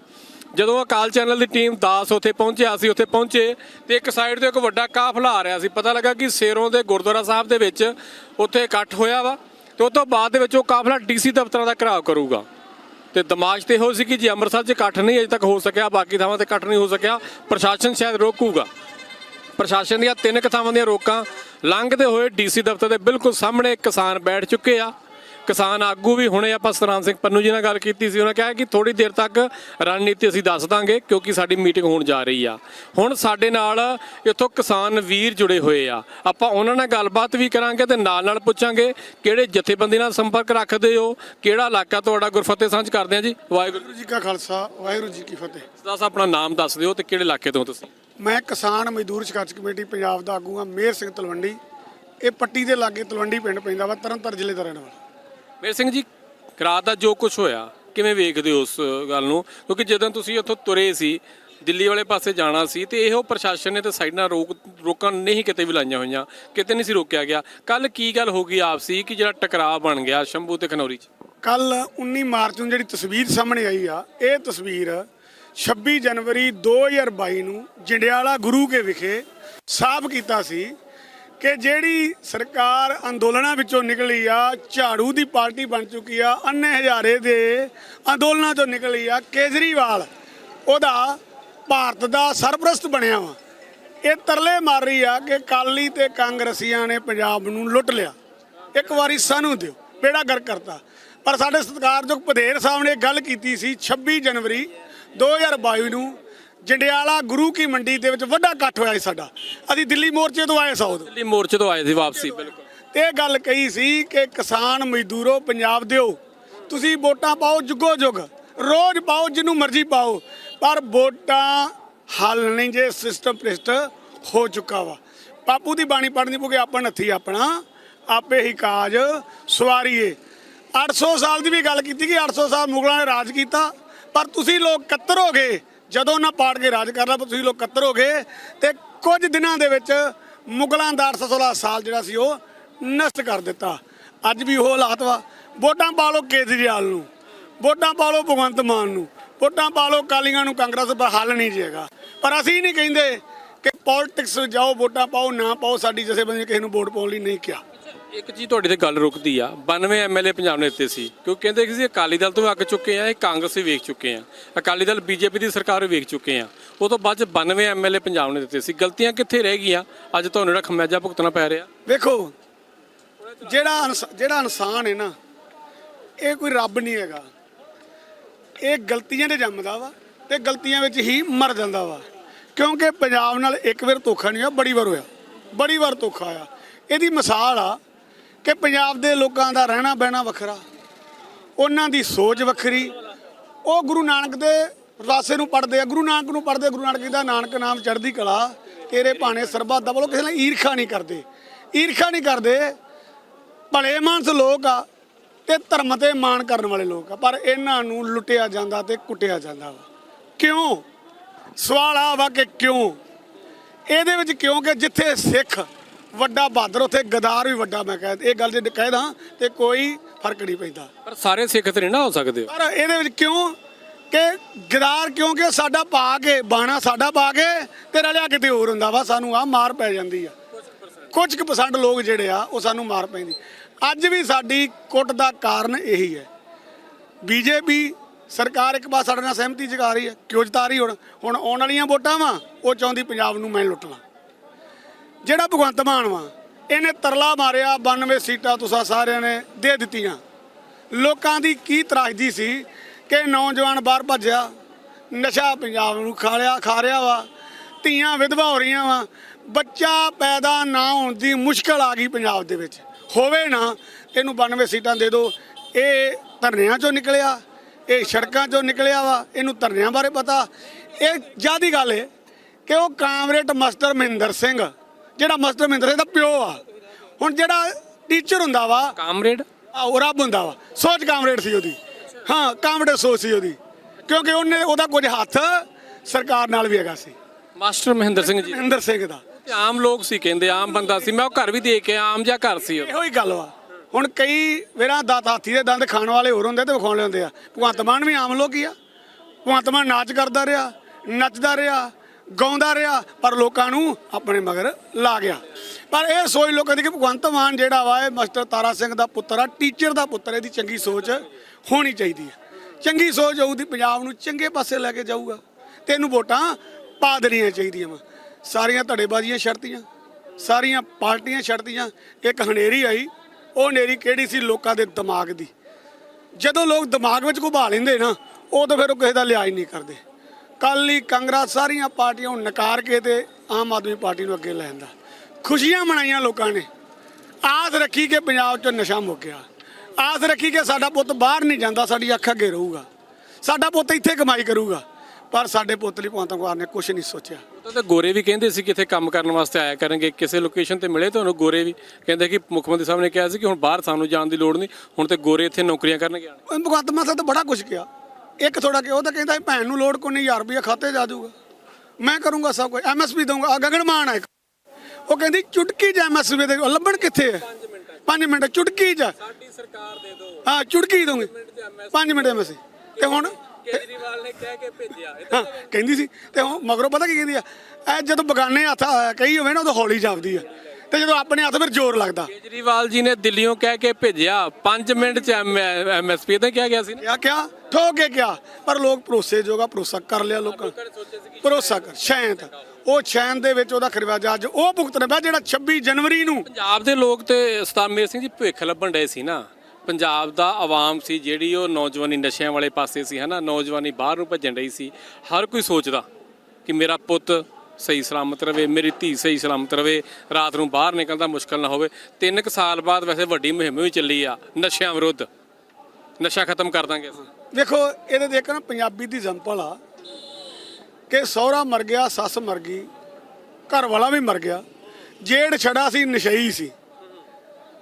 ਜਦੋਂ ਅਕਾਲ ਚੈਨਲ ਦੀ ਟੀਮ ਦਾਸ ਉੱਥੇ ਪਹੁੰਚਿਆ ਸੀ, ਉੱਥੇ ਪਹੁੰਚੇ ਤੇ ਇੱਕ ਸਾਈਡ ਤੇ ਇੱਕ ਵੱਡਾ ਕਾਫਲਾ ਆ ਰਿਹਾ ਸੀ। ਪਤਾ ਲੱਗਾ ਕਿ ਸੇਰੋਂ ਦੇ ਗੁਰਦੁਆਰਾ ਸਾਹਿਬ ਦੇ ਵਿੱਚ ਉੱਥੇ ਇਕੱਠ ਹੋਇਆ ਵਾ ਤੇ ਉਸ ਤੋਂ ਬਾਅਦ ਦੇ ਵਿੱਚ ਉਹ ਕਾਫਲਾ ਡੀਸੀ ਦਫ਼ਤਰਾਂ ਦਾ ਘਰਾਵ ਕਰੂਗਾ। ਤੇ ਦਿਮਾਗ 'ਚ ਤੇ ਇਹੋ ਸੀ ਕਿ ਜੀ ਅੰਮ੍ਰਿਤਸਰ 'ਚ ਇਕੱਠ ਨਹੀਂ, ਅਜੇ ਤੱਕ ਹੋ ਸਕਿਆ, ਬਾਕੀ ਥਾਵਾਂ ਤੇ ਇਕੱਠ ਨਹੀਂ ਹੋ ਸਕਿਆ, ਪ੍ਰਸ਼ਾਸਨ ਸ਼ਾਇਦ ਰੋਕੂਗਾ। ਪ੍ਰਸ਼ਾਸਨ ਦੀਆਂ ਤਿੰਨ ਕੁ ਥਾਵਾਂ ਦੀਆਂ ਰੋਕਾਂ ਲੰਘਦੇ ਹੋਏ ਡੀਸੀ ਦਫ਼ਤਰ ਦੇ ਬਿਲਕੁਲ ਸਾਹਮਣੇ ਕਿਸਾਨ ਬੈਠ ਚੁੱਕੇ ਆ। ਕਿਸਾਨ ਆਗੂ ਵੀ ਹੁਣੇ ਆਪਾਂ ਸਤਨਾਮ ਸਿੰਘ ਪੰਨੂ ਜੀ ਨਾਲ ਗੱਲ ਕੀਤੀ ਸੀ ਉਹਨਾਂ ਕਿਹਾ ਕਿ ਥੋੜੀ ਦੇਰ ਤੱਕ ਰਣਨੀਤੀ ਅਸੀਂ ਦੱਸ ਦਾਂਗੇ ਕਿਉਂਕਿ ਸਾਡੀ ਮੀਟਿੰਗ ਹੋਣ ਜਾ ਰਹੀ ਆ। ਹੁਣ ਸਾਡੇ ਨਾਲ ਇੱਥੋਂ ਕਿਸਾਨ ਵੀਰ ਜੁੜੇ ਹੋਏ ਆ। ਆਪਾਂ ਉਹਨਾਂ ਨਾਲ ਗੱਲਬਾਤ ਵੀ ਕਰਾਂਗੇ ਤੇ ਨਾਲ ਨਾਲ ਪੁੱਛਾਂਗੇ ਕਿਹੜੇ ਜਥੇਬੰਦੀ ਨਾਲ ਸੰਪਰਕ ਰੱਖਦੇ ਹੋ ਕਿਹੜਾ ਇਲਾਕਾ ਤੁਹਾਡਾ ਗੁਰਫਤਿਹ ਸਾਂਝ ਕਰਦੇ ਆ ਜੀ? ਵਾਹਿਗੁਰੂ ਜੀ ਕਾ ਖਾਲਸਾ ਵਾਹਿਗੁਰੂ ਜੀ ਕੀ ਫਤਿਹ। ਦੱਸ ਆਪਣਾ ਨਾਮ ਦੱਸ ਦਿਓ ਤੇ ਕਿਹੜੇ ਇਲਾਕੇ ਤੋਂ ਤੁਸੀਂ? ਮੈਂ ਕਿਸਾਨ ਮਜ਼ਦੂਰ ਸੰਘਰਸ਼ ਕਮੇਟੀ ਪੰਜਾਬ ਦਾ ਆਗੂ ਹਾਂ ਮੇਰ ਸਿੰਘ ਤਲਵੰਡੀ। ਇਹ ਪੱਟੀ ਦੇ ਲਾਗੇ ਤਲਵੰਡੀ ਪਿੰਡ ਪੈਂਦਾ ਵਾ ਤਰਨਤਾਰਨ ਜ਼ਿਲ੍ਹੇ ਦਾ ਰਹਿਣ ਵਾਲਾ। ਮੇਰ ਸਿੰਘ ਜੀ ਰਾਤ ਦਾ ਜੋ ਕੁਝ ਹੋਇਆ, ਕਿਵੇਂ ਵੇਖਦੇ ਹੋ ਉਸ ਗੱਲ ਨੂੰ? ਕਿਉਂਕਿ ਜਦੋਂ ਤੁਸੀਂ ਉੱਥੋਂ ਤੁਰੇ ਸੀ, ਦਿੱਲੀ ਵਾਲੇ ਪਾਸੇ ਜਾਣਾ ਸੀ, ਤੇ ਇਹੋ ਪ੍ਰਸ਼ਾਸਨ ਨੇ ਤਾਂ ਸਾਈਡਾਂ ਰੋਕ, ਰੋਕਾਂ ਨਹੀਂ ਕਿਤੇ ਵੀ ਲਾਈਆਂ ਹੋਈਆਂ, ਕਿਤੇ ਨਹੀਂ ਸੀ ਰੋਕਿਆ ਗਿਆ। ਕੱਲ ਕੀ ਗੱਲ ਹੋ ਗਈ ਆਪਸੀ ਕਿ ਜਿਹੜਾ ਟਕਰਾਅ ਬਣ ਗਿਆ ਸ਼ੰਭੂ ਤੇ ਖਨੌਰੀ 'ਚ? ਕੱਲ 19 ਮਾਰਚ ਨੂੰ ਜਿਹੜੀ ਤਸਵੀਰ ਸਾਹਮਣੇ ਆਈ ਆ, ਇਹ ਤਸਵੀਰ 26 ਜਨਵਰੀ 2022 ਨੂੰ ਜੰਡਿਆਲਾ ਗੁਰੂ ਕੇ ਵਿਖੇ ਸਾਫ਼ ਕੀਤਾ ਸੀ। ਕਿ ਜਿਹੜੀ ਸਰਕਾਰ ਅੰਦੋਲਨਾਂ ਵਿੱਚੋਂ ਨਿਕਲੀ ਆ, ਝਾੜੂ ਦੀ ਪਾਰਟੀ ਬਣ ਚੁੱਕੀ ਆ ਅੰਨੇ ਹਜ਼ਾਰੇ ਦੇ ਅੰਦੋਲਨਾਂ ਤੋਂ ਨਿਕਲੀ ਆ, ਕੇਜਰੀਵਾਲ ਉਹਦਾ ਭਾਰਤ ਦਾ ਸਰਪ੍ਰਸਤ ਬਣਿਆ ਵਾ। ਇਹ ਤਰਲੇ ਮਾਰ ਰਹੀ ਆ ਕਿ ਕਾਲੀ ਤੇ ਕਾਂਗਰਸੀਆਂ ਨੇ ਪੰਜਾਬ ਨੂੰ ਲੁੱਟ ਲਿਆ। ਇੱਕ ਵਾਰੀ ਸਾਨੂੰ ਦਿਓ, ਬੇੜਾ ਗਰ ਕਰਤਾ। ਪਰ ਸਾਡੇ ਸਤਿਕਾਰਯੋਗ ਪਧੇਰ ਸਾਹਿਬ ਨੇ ਗੱਲ ਕੀਤੀ ਸੀ 26 ਜਨਵਰੀ 2022 ਨੂੰ ਜੰਡਿਆਲਾ ਗੁਰੂ ਕੀ ਮੰਡੀ ਦੇ ਵਿੱਚ ਵੱਡਾ ਇਕੱਠ ਹੋਇਆ ਸੀ ਸਾਡਾ। ਅਸੀਂ ਦਿੱਲੀ ਮੋਰਚੇ ਤੋਂ ਆਏ ਸਾਉਦ ਦਿੱਲੀ ਮੋਰਚੇ ਤੋਂ ਆਏ ਸੀ ਵਾਪਸੀ ਬਿਲਕੁਲ। ਤੇ ਇਹ ਗੱਲ ਕਹੀ ਸੀ ਕਿ ਕਿਸਾਨ ਮਜ਼ਦੂਰੋ ਪੰਜਾਬ ਦਿਓ। ਤੁਸੀਂ ਵੋਟਾਂ ਪਾਓ ਜੁਗੋ ਜੁਗ। ਰੋਜ਼ ਪਾਓ ਜਿਹਨੂੰ ਮਰਜ਼ੀ ਪਾਓ। ਪਰ ਵੋਟਾਂ ਹੱਲ ਨਹੀਂ ਜੇ ਸਿਸਟਮ ਪ੍ਰਿਸ਼ਟ ਹੋ ਚੁੱਕਾ ਵਾ। ਬਾਪੂ ਦੀ ਬਾਣੀ ਪੜਨੀ ਪਊਗੀ ਆਪਣ ਹੱਥੀ ਆਪਣਾ ਆਪੇ ਹੀ ਕਾਜ ਸਵਾਰੀਏ। 800 ਸਾਲ ਦੀ ਵੀ ਗੱਲ ਕੀਤੀ ਕਿ 800 ਸਾਲ ਮੁਗਲਾਂ ਨੇ ਰਾਜ ਕੀਤਾ ਪਰ ਤੁਸੀਂ ਲੋਕ ਕੱਤਰ ਹੋ ਗਏ ਜਦੋਂ ਉਹਨਾਂ ਪਾੜ ਕੇ ਰਾਜ ਕਰਨਾ ਪਰ ਤੁਸੀਂ ਲੋਕ ਕੱਤਰ ਹੋ ਗਏ ਤੇ ਕੁਝ ਦਿਨਾਂ ਦੇ ਵਿੱਚ ਮੁਗਲਾਂ ਦਾ 816 ਸਾਲ ਜਿਹੜਾ ਸੀ ਉਹ ਨਸ਼ਟ ਕਰ ਦਿੱਤਾ। ਅੱਜ ਵੀ ਉਹ ਹਾਲਾਤ ਵਾ। ਵੋਟਾਂ ਪਾ ਲਓ ਕੇਜਰੀਵਾਲ ਨੂੰ, ਵੋਟਾਂ ਪਾ ਲਓ ਭਗਵੰਤ ਮਾਨ ਨੂੰ, ਵੋਟਾਂ ਪਾ ਲਓ ਕਾਲੀਆਂ ਨੂੰ ਕਾਂਗਰਸ ਪਰ ਹੱਲ ਨਹੀਂ ਜੇਗਾ ਪਰ ਅਸੀਂ ਨਹੀਂ ਕਹਿੰਦੇ ਕਿ ਪੋਲਿਟਿਕਸ ਜਾਓ, ਵੋਟਾਂ ਪਾਓ, ਨਾ ਪਾਓ, ਸਾਡੀ ਜਥੇਬੰਦੀ ਨੇ ਕਿਸੇ ਨੂੰ ਵੋਟ ਪਾਉਣ ਲਈ ਨਹੀਂ ਕਿਹਾ। ਇੱਕ ਚੀਜ਼ ਤੁਹਾਡੀ ਤੇ ਗੱਲ ਰੁਕਦੀ ਆ 92 ਐਮਐਲਏ ਪੰਜਾਬ ਨੇ ਦਿੱਤੇ ਸੀ ਕਿਉਂਕਿ ਕਹਿੰਦੇ ਕਿ ਅਸੀਂ ਅਕਾਲੀ ਦਲ ਤੋਂ ਅੱਗ ਚੁੱਕੇ ਆ, ਇਹ ਕਾਂਗਰਸ ਵੀ ਵੇਖ ਚੁੱਕੇ ਆ। ਅਕਾਲੀ ਦਲ ਬੀਜੇਪੀ ਦੀ ਸਰਕਾਰ ਵੀ ਵੇਖ ਚੁੱਕੇ ਆ। ਉਹ ਤੋਂ ਬਾਅਦ ਚ 92 ਐਮਐਲਏ ਪੰਜਾਬ ਨੇ ਦਿੱਤੇ ਸੀ। ਗਲਤੀਆਂ ਕਿੱਥੇ ਰਹਿ ਗਈਆਂ? ਅੱਜ ਤੁਹਾਨੂੰ ਜਿਹੜਾ ਖਮਿਆਜਾ ਭੁਗਤਣਾ ਪੈ ਰਿਹਾ। ਵੇਖੋ, ਜਿਹੜਾ ਇਨਸ- ਜਿਹੜਾ ਇਨਸਾਨ ਹੈ ਨਾ, ਇਹ ਕੋਈ ਰੱਬ ਨਹੀਂ ਹੈਗਾ। ਇਹ ਗਲਤੀਆਂ 'ਤੇ ਜੰਮਦਾ ਵਾ ਤੇ ਗਲਤੀਆਂ ਵਿੱਚ ਹੀ ਮਰ ਜਾਂਦਾ ਵਾ। ਕਿਉਂਕਿ ਪੰਜਾਬ ਨਾਲ ਇੱਕ ਵਾਰ ਧੋਖਾ ਨਹੀਂ ਹੋਇਆ, ਬੜੀ ਵਾਰ ਹੋਇਆ। ਬੜੀ ਵਾਰ ਧੋਖਾ ਆਇਆ ਇਹਦੀ ਮਿਸਾਲ ਆ ਕਿ ਪੰਜਾਬ ਦੇ ਲੋਕਾਂ ਦਾ ਰਹਿਣਾ ਬਹਿਣਾ ਵੱਖਰਾ, ਉਹਨਾਂ ਦੀ ਸੋਚ ਵੱਖਰੀ। ਉਹ ਗੁਰੂ ਨਾਨਕ ਦੇ ਰਾਸੇ ਨੂੰ ਪੜਦੇ ਆ, ਗੁਰੂ ਨਾਨਕ ਨੂੰ ਪੜਦੇ ਗੁਰੂ ਨਾਨਕ ਦਾ ਨਾਨਕ ਨਾਮ ਚੜ੍ਹਦੀ ਕਲਾ, ਤੇਰੇ ਭਾਣੇ ਸਰਬੱਤ ਦਾ ਬੋਲੋ, ਕਿਸੇ ਨਾਲ ਈਰਖਾ ਨਹੀਂ ਕਰਦੇ। ਈਰਖਾ ਨਹੀਂ ਕਰਦੇ, ਭਲੇ ਮਾਨਸ ਲੋਕ ਆ ਤੇ ਧਰਮ ਤੇ ਮਾਣ ਕਰਨ ਵਾਲੇ ਲੋਕ ਆ, ਪਰ ਇਹਨਾਂ ਨੂੰ ਲੁੱਟਿਆ ਜਾਂਦਾ ਤੇ ਕੁੱਟਿਆ ਜਾਂਦਾ ਵਾ। ਕਿਉਂ? ਸਵਾਲ ਆ ਵਾ ਕਿ ਕਿਉਂ? ਇਹਦੇ ਵਿੱਚ ਕਿਉਂਕਿ ਜਿੱਥੇ ਸਿੱਖ ਵੱਡਾ ਬਹਾਦਰ ਉੱਥੇ ਗਦਾਰ ਵੀ ਵੱਡਾ ਮੈਂ ਕਹਿ ਇਹ ਗੱਲ ਜੇ ਕਹਿਦਾ ਤੇ ਕੋਈ ਫ਼ਰਕ ਨਹੀਂ ਪੈਂਦਾ। ਪਰ ਸਾਰੇ ਸਿੱਖ ਤੇ ਨਹੀਂ ਨਾ ਹੋ ਸਕਦੇ। ਪਰ ਇਹਦੇ ਵਿੱਚ ਕਿਉਂ? ਕਿ ਗਦਾਰ ਕਿਉਂਕਿ ਸਾਡਾ ਪਾ ਕੇ ਬਾਣਾ ਸਾਡਾ ਪਾ ਕੇ ਤੇ ਰਲਿਆ ਕਿਤੇ ਹੋਰ ਹੁੰਦਾ ਵਾ ਸਾਨੂੰ ਆ ਮਾਰ ਪੈ ਜਾਂਦੀ ਆ। ਕੁਝ ਕੁ ਪਰਸੈਂਟ ਲੋਕ ਜਿਹੜੇ ਆ ਉਹ ਸਾਨੂੰ ਮਾਰ ਪੈਂਦੀ। ਅੱਜ ਵੀ ਸਾਡੀ ਕੁੱਟ ਦਾ ਕਾਰਨ ਇਹੀ ਹੈ। ਬੀਜੇਪੀ ਸਰਕਾਰ ਇੱਕ ਪਾਸ ਸਾਡੇ ਨਾਲ ਸਹਿਮਤੀ ਜਗਾ ਰਹੀ ਹੈ ਕਿਉਂ ਜਤਾ ਰਹੀ ਹੁਣ? ਹੁਣ ਆਉਣ ਵਾਲੀਆਂ ਵੋਟਾਂ ਵਾ ਉਹ ਚਾਹੁੰਦੀ ਪੰਜਾਬ ਨੂੰ ਮੈਂ ਲੁੱਟਣਾ ਜਿਹੜਾ ਭਗਵੰਤ ਮਾਨ ਵਾ, ਇਹਨੇ ਤਰਲਾ ਮਾਰਿਆ 92 ਸੀਟਾਂ ਤੁਸੀਂ ਸਾਰਿਆਂ ਨੇ ਦੇ ਦਿੱਤੀਆਂ। ਲੋਕਾਂ ਦੀ ਕੀ ਤਰਾਜਦੀ ਸੀ ਕਿ ਨੌਜਵਾਨ ਬਾਹਰ ਭੱਜਿਆ, ਨਸ਼ਾ ਪੰਜਾਬ ਨੂੰ ਖਾ ਲਿਆ, ਖਾ ਰਿਹਾ ਵਾ, ਧੀਆਂ ਵਿਧਵਾ ਹੋ ਰਹੀਆਂ ਵਾ, ਬੱਚਾ ਪੈਦਾ ਨਾ ਹੋਣ ਦੀ ਮੁਸ਼ਕਲ ਆ ਗਈ ਪੰਜਾਬ ਦੇ ਵਿੱਚ। ਹੋਵੇ ਨਾ, ਇਹਨੂੰ 92 ਸੀਟਾਂ ਦੇ ਦਿਓ। ਇਹ ਧਰਨਿਆਂ ਚੋਂ ਨਿਕਲਿਆ, ਇਹ ਸੜਕਾਂ ਚੋਂ ਨਿਕਲਿਆ ਵਾ, ਇਹਨੂੰ ਧਰਨਿਆਂ ਬਾਰੇ ਪਤਾ। ਇਹ ਜਿਆਦੀ ਗੱਲ ਹੈ ਕਿ ਉਹ ਕਾਮਰੇਟ ਮਾਸਟਰ ਮਹਿੰਦਰ ਸਿੰਘ ਜਿਹੜਾ ਮਾਸਟਰ ਮਹਿੰਦਰ ਸਿੰਘ ਦਾ ਪਿਓ ਆ। ਹੁਣ ਜਿਹੜਾ ਟੀਚਰ ਹੁੰਦਾ ਵਾ ਕਾਮਰੇਡ? ਆ ਉਹ ਰੱਬ ਹੁੰਦਾ ਵਾ। ਸੋਚ ਕਾਮਰੇਡ ਸੀ ਉਹਦੀ। ਹਾਂ ਕਾਮਰੇਡ ਸੋਚ ਸੀ ਉਹਦੀ। ਕਿਉਂਕਿ ਉਹਨੇ ਉਹਦਾ ਕੁਝ ਹੱਥ ਸਰਕਾਰ ਨਾਲ ਵੀ ਹੈਗਾ ਸੀ। ਮਾਸਟਰ ਮਹਿੰਦਰ ਸਿੰਘ ਜੀ। ਮਹਿੰਦਰ ਸਿੰਘ ਦਾ। ਤੇ ਆਮ ਲੋਕ ਸੀ ਕਹਿੰਦੇ ਆਮ ਬੰਦਾ ਸੀ। ਮੈਂ ਉਹ ਘਰ ਵੀ ਦੇਖ ਕੇ ਆਮ ਜਿਹਾ ਘਰ ਸੀ ਉਹ। ਇਹੋ ਹੀ ਗੱਲ ਵਾ। ਹੁਣ ਕਈ ਵੇਰਾ ਦਾਤ ਹਾਥੀ ਦੇ ਦੰਦ ਖਾਣ ਵਾਲੇ ਹੋਰ ਹੁੰਦੇ ਤੇ ਵਿਖਾਉਣ ਲੈਂਦੇ ਆ। ਭਗਵੰਤ ਮਾਨ ਵੀ ਆਮ ਲੋਕ ਹੀ ਆ। ਭਗਵੰਤ ਮਾਨ ਨਾਚ ਕਰਦਾ ਰਿਹਾ ਨੱਚਦਾ ਰਿਹਾ। ਗਾਉਂਦਾ ਰਿਹਾ, ਪਰ ਲੋਕਾਂ ਨੂੰ ਆਪਣੇ ਮਗਰ ਲਾ ਗਿਆ। ਪਰ ਇਹ ਸੋਚ ਲੋਕਾਂ ਦੀ ਕਿ ਭਗਵੰਤ ਮਾਨ ਜਿਹੜਾ ਵਾ, ਇਹ ਮਾਸਟਰ ਤਾਰਾ ਸਿੰਘ ਦਾ ਪੁੱਤਰ ਆ ਟੀਚਰ ਦਾ ਪੁੱਤਰ ਇਹਦੀ ਚੰਗੀ ਸੋਚ ਹੋਣੀ ਚਾਹੀਦੀ ਹੈ ਚੰਗੀ ਸੋਚ ਹੋਊਦੀ ਪੰਜਾਬ ਨੂੰ ਚੰਗੇ ਪਾਸੇ ਲੈ ਕੇ ਜਾਊਗਾ ਤੇ ਇਹਨੂੰ ਵੋਟਾਂ ਪਾ ਦੇਣੀਆਂ ਚਾਹੀਦੀਆਂ ਵਾ। ਸਾਰੀਆਂ ਧੜੇਬਾਜ਼ੀਆਂ ਛੱਡਤੀਆਂ, ਸਾਰੀਆਂ ਪਾਰਟੀਆਂ ਛੱਡਤੀਆਂ, ਇੱਕ ਹਨੇਰੀ ਆਈ, ਉਹ ਹਨੇਰੀ ਕਿਹੜੀ ਸੀ ਲੋਕਾਂ ਦੇ ਦਿਮਾਗ ਦੀ? ਜਦੋਂ ਲੋਕ ਦਿਮਾਗ ਵਿੱਚ ਘੁਬਾ ਲੈਂਦੇ ਨਾ, ਉਦੋਂ ਫਿਰ ਉਹ ਕਿਸੇ ਦਾ ਲਿਆਜ਼ ਨਹੀਂ ਕਰਦੇ। ਕੱਲ ਕਾਂਗਰਸ ਸਾਰੀਆਂ ਪਾਰਟੀਆਂ ਨੂੰ ਨਕਾਰ ਕੇ ਤੇ ਆਮ ਆਦਮੀ ਪਾਰਟੀ ਨੂੰ ਅੱਗੇ ਲੈ ਆਂਦਾ ਖੁਸ਼ੀਆਂ ਮਨਾਈਆਂ ਲੋਕਾਂ ਨੇ। ਆਸ ਰੱਖੀ ਕਿ ਪੰਜਾਬ 'ਚ ਨਸ਼ਾ ਮੁੱਕ ਗਿਆ ਆਸ ਰੱਖੀ ਕਿ ਸਾਡਾ ਪੁੱਤ ਬਾਹਰ ਨਹੀਂ ਜਾਂਦਾ ਸਾਡੀ ਅੱਖ ਅੱਗੇ ਰਹੂਗਾ। ਸਾਡਾ ਪੁੱਤ ਇੱਥੇ ਕਮਾਈ ਕਰੂਗਾ। ਪਰ ਸਾਡੇ ਪੁੱਤ ਲਈ ਭਗਵੰਤ ਮਾਨ ਨੇ ਕੁਝ ਨਹੀਂ ਸੋਚਿਆ। ਉਦੋਂ ਤੇ ਗੋਰੇ ਵੀ ਕਹਿੰਦੇ ਸੀ ਕਿ ਇੱਥੇ ਕੰਮ ਕਰਨ ਵਾਸਤੇ ਆਇਆ ਕਰਨਗੇ। ਕਿਸੇ ਲੋਕੇਸ਼ਨ ਤੇ ਮਿਲੇ ਤੁਹਾਨੂੰ ਗੋਰੇ ਵੀ ਕਹਿੰਦੇ ਕਿ ਮੁੱਖ ਮੰਤਰੀ ਸਾਹਿਬ ਨੇ ਕਿਹਾ ਸੀ ਕਿ ਹੁਣ ਬਾਹਰ ਸਾਨੂੰ ਜਾਣ ਦੀ ਲੋੜ ਨਹੀਂ। ਹੁਣ ਤੇ ਗੋਰੇ ਇੱਥੇ ਨੌਕਰੀਆਂ ਕਰਨਗੇ। ਭਗਵੰਤ ਮਾਨ ਸਾਹਿਬ ਤਾਂ ਬੜਾ ਕੁਝ ਕਿਹਾ। ਇੱਕ ਥੋੜਾ ਕਿ ਉਹ ਤਾਂ ਕਹਿੰਦਾ ਭੈਣ ਨੂੰ ਲੋੜ ਕੋਈ ਨਹੀਂ 1000 ਰੁਪਏ ਖਾਤੇ ਜਾ ਜਾਊਗਾ। ਮੈਂ ਕਰੂੰਗਾ ਸਭ ਕੁਝ ਐਮਐਸਪੀ ਦਊਂਗਾ ਆ ਗਗਨ ਮਾਨ ਹੈ। ਉਹ ਕਹਿੰਦੀ ਚੁਟਕੀ ਚ ਐਮਐਸਪੀ ਦੇ ਲੱਭਣ ਕਿੱਥੇ ਹੈ 5 ਮਿੰਟ ਚੁਟਕੀ ਚ ਸਾਡੀ ਸਰਕਾਰ ਦੇ ਦਿਓ। ਹਾਂ ਚੁਟਕੀ ਦਊਂਗੇ। 5 ਮਿੰਟ ਐਮਐਸਪੀ ਤੇ ਹੁਣ ਕੇਜਰੀਵਾਲ ਨੇ ਕਹਿ ਕੇ ਭੇਜਿਆ ਹਾਂ ਕਹਿੰਦੀ ਸੀ ਤੇ ਹੁਣ ਮਗਰੋਂ ਪਤਾ ਕੀ ਕਹਿੰਦੀ ਆ? ਐ ਜਦੋਂ ਬਗਾਨੇ ਹੱਥ ਕਹੀ ਹੋਵੇ ਨਾ ਉਦੋਂ ਹੌਲੀ ਜਾਪਦੀ ਆ। ਤੇ ਜਦੋਂ ਆਪਣੇ ਹੱਥ ਫਿਰ ਜ਼ੋਰ ਲੱਗਦਾ ਕੇਜਰੀਵਾਲ ਜੀ ਨੇ ਦਿੱਲੀੋਂ ਕਹਿ ਕੇ ਭੇਜਿਆ 5 ਮਿੰਟ ਚ ਐਮਐਸਪੀ ਤਾਂ ਕਿਹਾ ਗਿਆ ਸੀ ਕਿਆ ਕਿਆ ਠੋਕ ਕਿਆ ਪਰ ਲੋਕ ਭਰੋਸੇ ਜੋਗਾ ਭਰੋਸਾ ਕਰ ਲਿਆ ਲੋਕਾਂ ਭਰੋਸਾ ਕਰ ਸ਼ਾਇਦ ਉਹ ਸ਼ਾਇਦ ਦੇ ਵਿੱਚ ਉਹਦਾ ਖਰਵਾਜਾ ਅੱਜ ਉਹ ਭੁਗਤਣਾ ਪਿਆ ਜਿਹੜਾ 26 ਜਨਵਰੀ ਨੂੰ ਪੰਜਾਬ ਦੇ ਲੋਕ ਤੇ ਸਤਾਮੇਰ ਸਿੰਘ ਜੀ ਭੁੱਖ ਲੱਭਣ ਡਏ ਸੀ ਨਾ ਪੰਜਾਬ ਦਾ ਆਵਾਮ ਸੀ ਜਿਹੜੀ ਉਹ ਨੌਜਵਾਨੀ ਨਸ਼ਿਆਂ ਵਾਲੇ ਪਾਸੇ ਸੀ ਹਨਾ ਨੌਜਵਾਨੀ ਬਾਹਰ ਨੂੰ ਭੱਜਣ ਰਹੀ ਸੀ ਹਰ ਕੋਈ ਸੋਚਦਾ ਕਿ ਮੇਰਾ ਪੁੱਤ ਸਹੀ ਸਲਾਮਤ ਰਵੇ, ਮੇਰੀ ਧੀ ਸਹੀ ਸਲਾਮਤ ਰਵੇ, ਰਾਤ ਨੂੰ ਬਾਹਰ ਨਿਕਲਦਾ ਮੁਸ਼ਕਲ ਨਾ ਹੋਵੇ। ਤਿੰਨ ਕੁ ਸਾਲ ਬਾਅਦ ਵੈਸੇ ਵੱਡੀ ਮੁਹਿੰਮ ਵੀ ਚੱਲੀ ਆ, ਨਸ਼ਿਆਂ ਵਿਰੁੱਧ। ਨਸ਼ਾ ਖਤਮ ਕਰ ਦਾਂਗੇ ਅਸੀਂ। ਵੇਖੋ ਇਹਦੇ ਦੇਖ ਨਾ ਪੰਜਾਬੀ ਦੀ ਐਗਜ਼ਾਮਪਲ ਆ ਕਿ ਸਹੁਰਾ ਮਰ ਗਿਆ, ਸੱਸ ਮਰ ਗਈ ਘਰ ਵਾਲਾ ਵੀ ਮਰ ਗਿਆ ਜੇੜ ਛੜਾ ਸੀ, ਨਸ਼ਈ ਸੀ।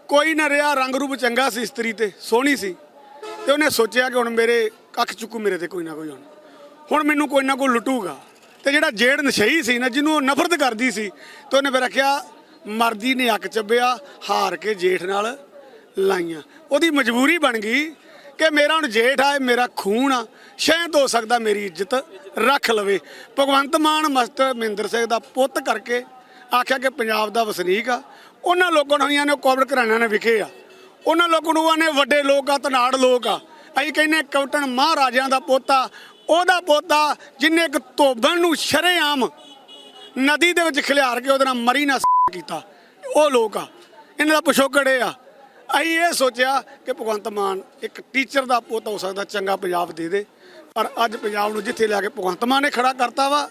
ਕੋਈ ਨਾ ਰਿਹਾ, ਰੰਗ ਰੂਪ ਚੰਗਾ ਸੀ, ਇਸਤਰੀ ਤੇ, ਸੋਹਣੀ ਸੀ। ਤੇ ਉਹਨੇ ਸੋਚਿਆ ਕਿ ਹੁਣ ਮੇਰੇ ਕੱਖ ਚੁੱਕੂ ਮੇਰੇ ਤੇ ਕੋਈ ਨਾ ਕੋਈ ਹੁਣ। ਹੁਣ ਮੈਨੂੰ ਕੋਈ ਨਾ ਕੋਈ ਲੁੱਟੂਗਾ। ਤੇ ਜਿਹੜਾ ਜੇੜ ਨਸ਼ਈ ਸੀ ਨਾ, ਜਿਹਨੂੰ ਉਹ ਨਫ਼ਰਤ ਕਰਦੀ ਸੀ, ਤੇ ਉਹਨੇ ਫਿਰ ਆਖਿਆ, ਮਰਦੀ ਨੇ ਅੱਕ ਚੱਬਿਆ, ਹਾਰ ਕੇ ਜੇਠ ਨਾਲ ਲਾਈਆਂ। ਉਹਦੀ ਮਜਬੂਰੀ ਬਣ ਗਈ ਕਿ ਮੇਰਾ ਹੁਣ ਜੇਠ ਆ, ਇਹ ਮੇਰਾ ਖੂਨ ਆ ਸ਼ਾਇਦ ਹੋ ਸਕਦਾ ਮੇਰੀ ਇੱਜ਼ਤ ਰੱਖ ਲਵੇ। ਭਗਵੰਤ ਮਾਨ ਮਸਟਰ ਮਹਿੰਦਰ ਸਿੰਘ ਦਾ ਪੁੱਤ ਕਰਕੇ ਆਖਿਆ ਕਿ ਪੰਜਾਬ ਦਾ ਵਸਨੀਕ ਆ। ਉਹਨਾਂ ਲੋਕਾਂ ਨੂੰ ਹੋਈਆਂ ਨੇ ਕੋਵਿਡ ਘਰਾਣਿਆਂ ਨੇ ਵਿਖੇ ਆ। ਉਹਨਾਂ ਲੋਕਾਂ ਨੂੰ ਆਨੇ ਵੱਡੇ ਲੋਕ ਆ ਤਨਾੜ ਲੋਕ ਆ। ਅਸੀਂ ਕਹਿੰਨੇ ਕੈਪਟਨ ਮਹਾਰਾਜਿਆਂ ਦਾ ਪੋਤਾ ਉਹਦਾ ਪੋਤਾ ਜਿਨੇ ਇੱਕ ਧੋਬਣ ਨੂੰ ਸ਼ਰੇਆਮ ਨਦੀ ਦੇ ਵਿੱਚ ਖਿਲਾਰ ਕੇ ਉਹਦੇ ਨਾਲ ਮਰੀ ਨਾ ਕੀਤਾ। ਉਹ ਲੋਕ ਆ, ਇਹਨਾਂ ਦਾ ਪਿਛੋਕੜ ਇਹ ਆ। ਅਸੀਂ ਇਹ ਸੋਚਿਆ ਕਿ ਭਗਵੰਤ ਮਾਨ ਇੱਕ ਟੀਚਰ ਦਾ ਪੁੱਤ ਹੋ ਸਕਦਾ, ਚੰਗਾ ਪੰਜਾਬ ਦੇ ਦੇ। ਪਰ ਅੱਜ ਪੰਜਾਬ ਨੂੰ ਜਿੱਥੇ ਲਿਆ ਕੇ ਭਗਵੰਤ ਮਾਨ ਨੇ ਖੜਾ ਕਰਤਾ ਵਾ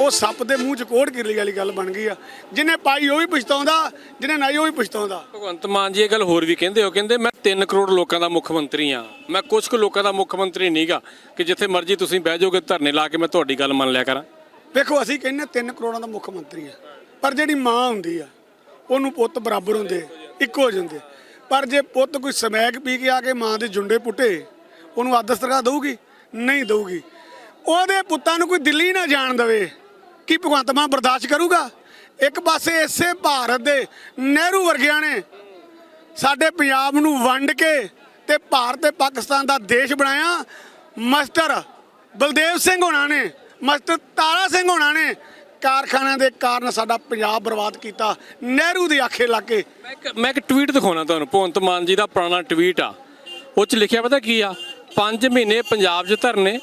ਉਹ ਸੱਪ ਦੇ ਮੂੰਹ 'ਚ ਕੋੜ ਕਿਰਲੀ ਵਾਲੀ ਗੱਲ ਬਣ ਗਈ ਆ। ਜਿਹਨੇ ਪਾਈ ਉਹ ਵੀ ਪਛਤਾਉਂਦਾ ਜਿਹਨੇ ਨਹੀਂ ਉਹ ਵੀ ਪਛਤਾਉਂਦਾ। ਭਗਵੰਤ ਮਾਨ ਜੀ ਇਹ ਗੱਲ ਹੋਰ ਵੀ ਕਹਿੰਦੇ ਹੋ ਕਹਿੰਦੇ ਮੈਂ 3 ਕਰੋੜ ਲੋਕਾਂ ਦਾ ਮੁੱਖ ਮੰਤਰੀ ਆ ਮੈਂ ਕੁਝ ਕੁ ਲੋਕਾਂ ਦਾ ਮੁੱਖ ਮੰਤਰੀ ਨਹੀਂਗਾ ਕਿ ਜਿੱਥੇ ਮਰਜ਼ੀ ਤੁਸੀਂ ਬਹਿ ਜਾਓਗੇ ਧਰਨੇ ਲਾ ਕੇ ਮੈਂ ਤੁਹਾਡੀ ਗੱਲ ਮੰਨ ਲਿਆ ਕਰਾਂ। ਵੇਖੋ ਅਸੀਂ ਕਹਿੰਨੇ 3 ਕਰੋੜਾਂ ਦਾ ਮੁੱਖ ਮੰਤਰੀ ਆ। ਪਰ ਜਿਹੜੀ ਮਾਂ ਹੁੰਦੀ ਆ ਉਹਨੂੰ ਪੁੱਤ ਬਰਾਬਰ ਹੁੰਦੇ ਇੱਕੋ ਜਿਹੇ ਹੁੰਦੇ। ਪਰ ਜੇ ਪੁੱਤ ਕੋਈ ਸਮੈਕ ਪੀ ਕੇ ਆ ਕੇ ਮਾਂ ਦੇ ਜੁੰਡੇ ਪੁੱਟੇ ਉਹਨੂੰ ਸਰਕਾਰ ਦਊਗੀ? ਨਹੀਂ ਦਊਗੀ। ਉਹਦੇ ਪੁੱਤਾਂ ਨੂੰ ਕੋਈ ਦਿੱਲੀ ਨਾ ਜਾਣ ਦੇਵੇ। ਕੀ ਭਗਵੰਤ ਮਾਨ ਬਰਦਾਸ਼ਤ ਕਰੂਗਾ? ਇੱਕ ਪਾਸੇ ਇਸੇ ਭਾਰਤ ਦੇ ਨਹਿਰੂ ਵਰਗਿਆਂ ਨੇ ਸਾਡੇ ਪੰਜਾਬ ਨੂੰ ਵੰਡ ਕੇ ਤੇ ਭਾਰਤ ਤੇ ਪਾਕਿਸਤਾਨ ਦਾ ਦੇਸ਼ ਬਣਾਇਆ। ਮਾਸਟਰ ਬਲਦੇਵ ਸਿੰਘ ਹੋਣਾ ਨੇ, ਮਾਸਟਰ ਤਾਰਾ ਸਿੰਘ ਹੋਣਾ ਨੇ ਕਾਰਖਾਨਿਆਂ ਦੇ ਕਾਰਨ ਸਾਡਾ ਪੰਜਾਬ ਬਰਬਾਦ ਕੀਤਾ। ਨਹਿਰੂ ਦੀ ਆਖੇ ਲਾ ਕੇ। ਮੈਂ ਇੱਕ ਮੈਂ ਇੱਕ ਟਵੀਟ ਦਿਖਾਉਣਾ ਤੁਹਾਨੂੰ। ਭਗਵੰਤ ਮਾਨ ਜੀ ਦਾ ਪੁਰਾਣਾ ਟਵੀਟ ਆ। ਉਹ ਚ ਲਿਖਿਆ ਪਤਾ ਕੀ ਆ? 5 ਮਹੀਨੇ ਪੰਜਾਬ 'ਚ ਧਰਨੇ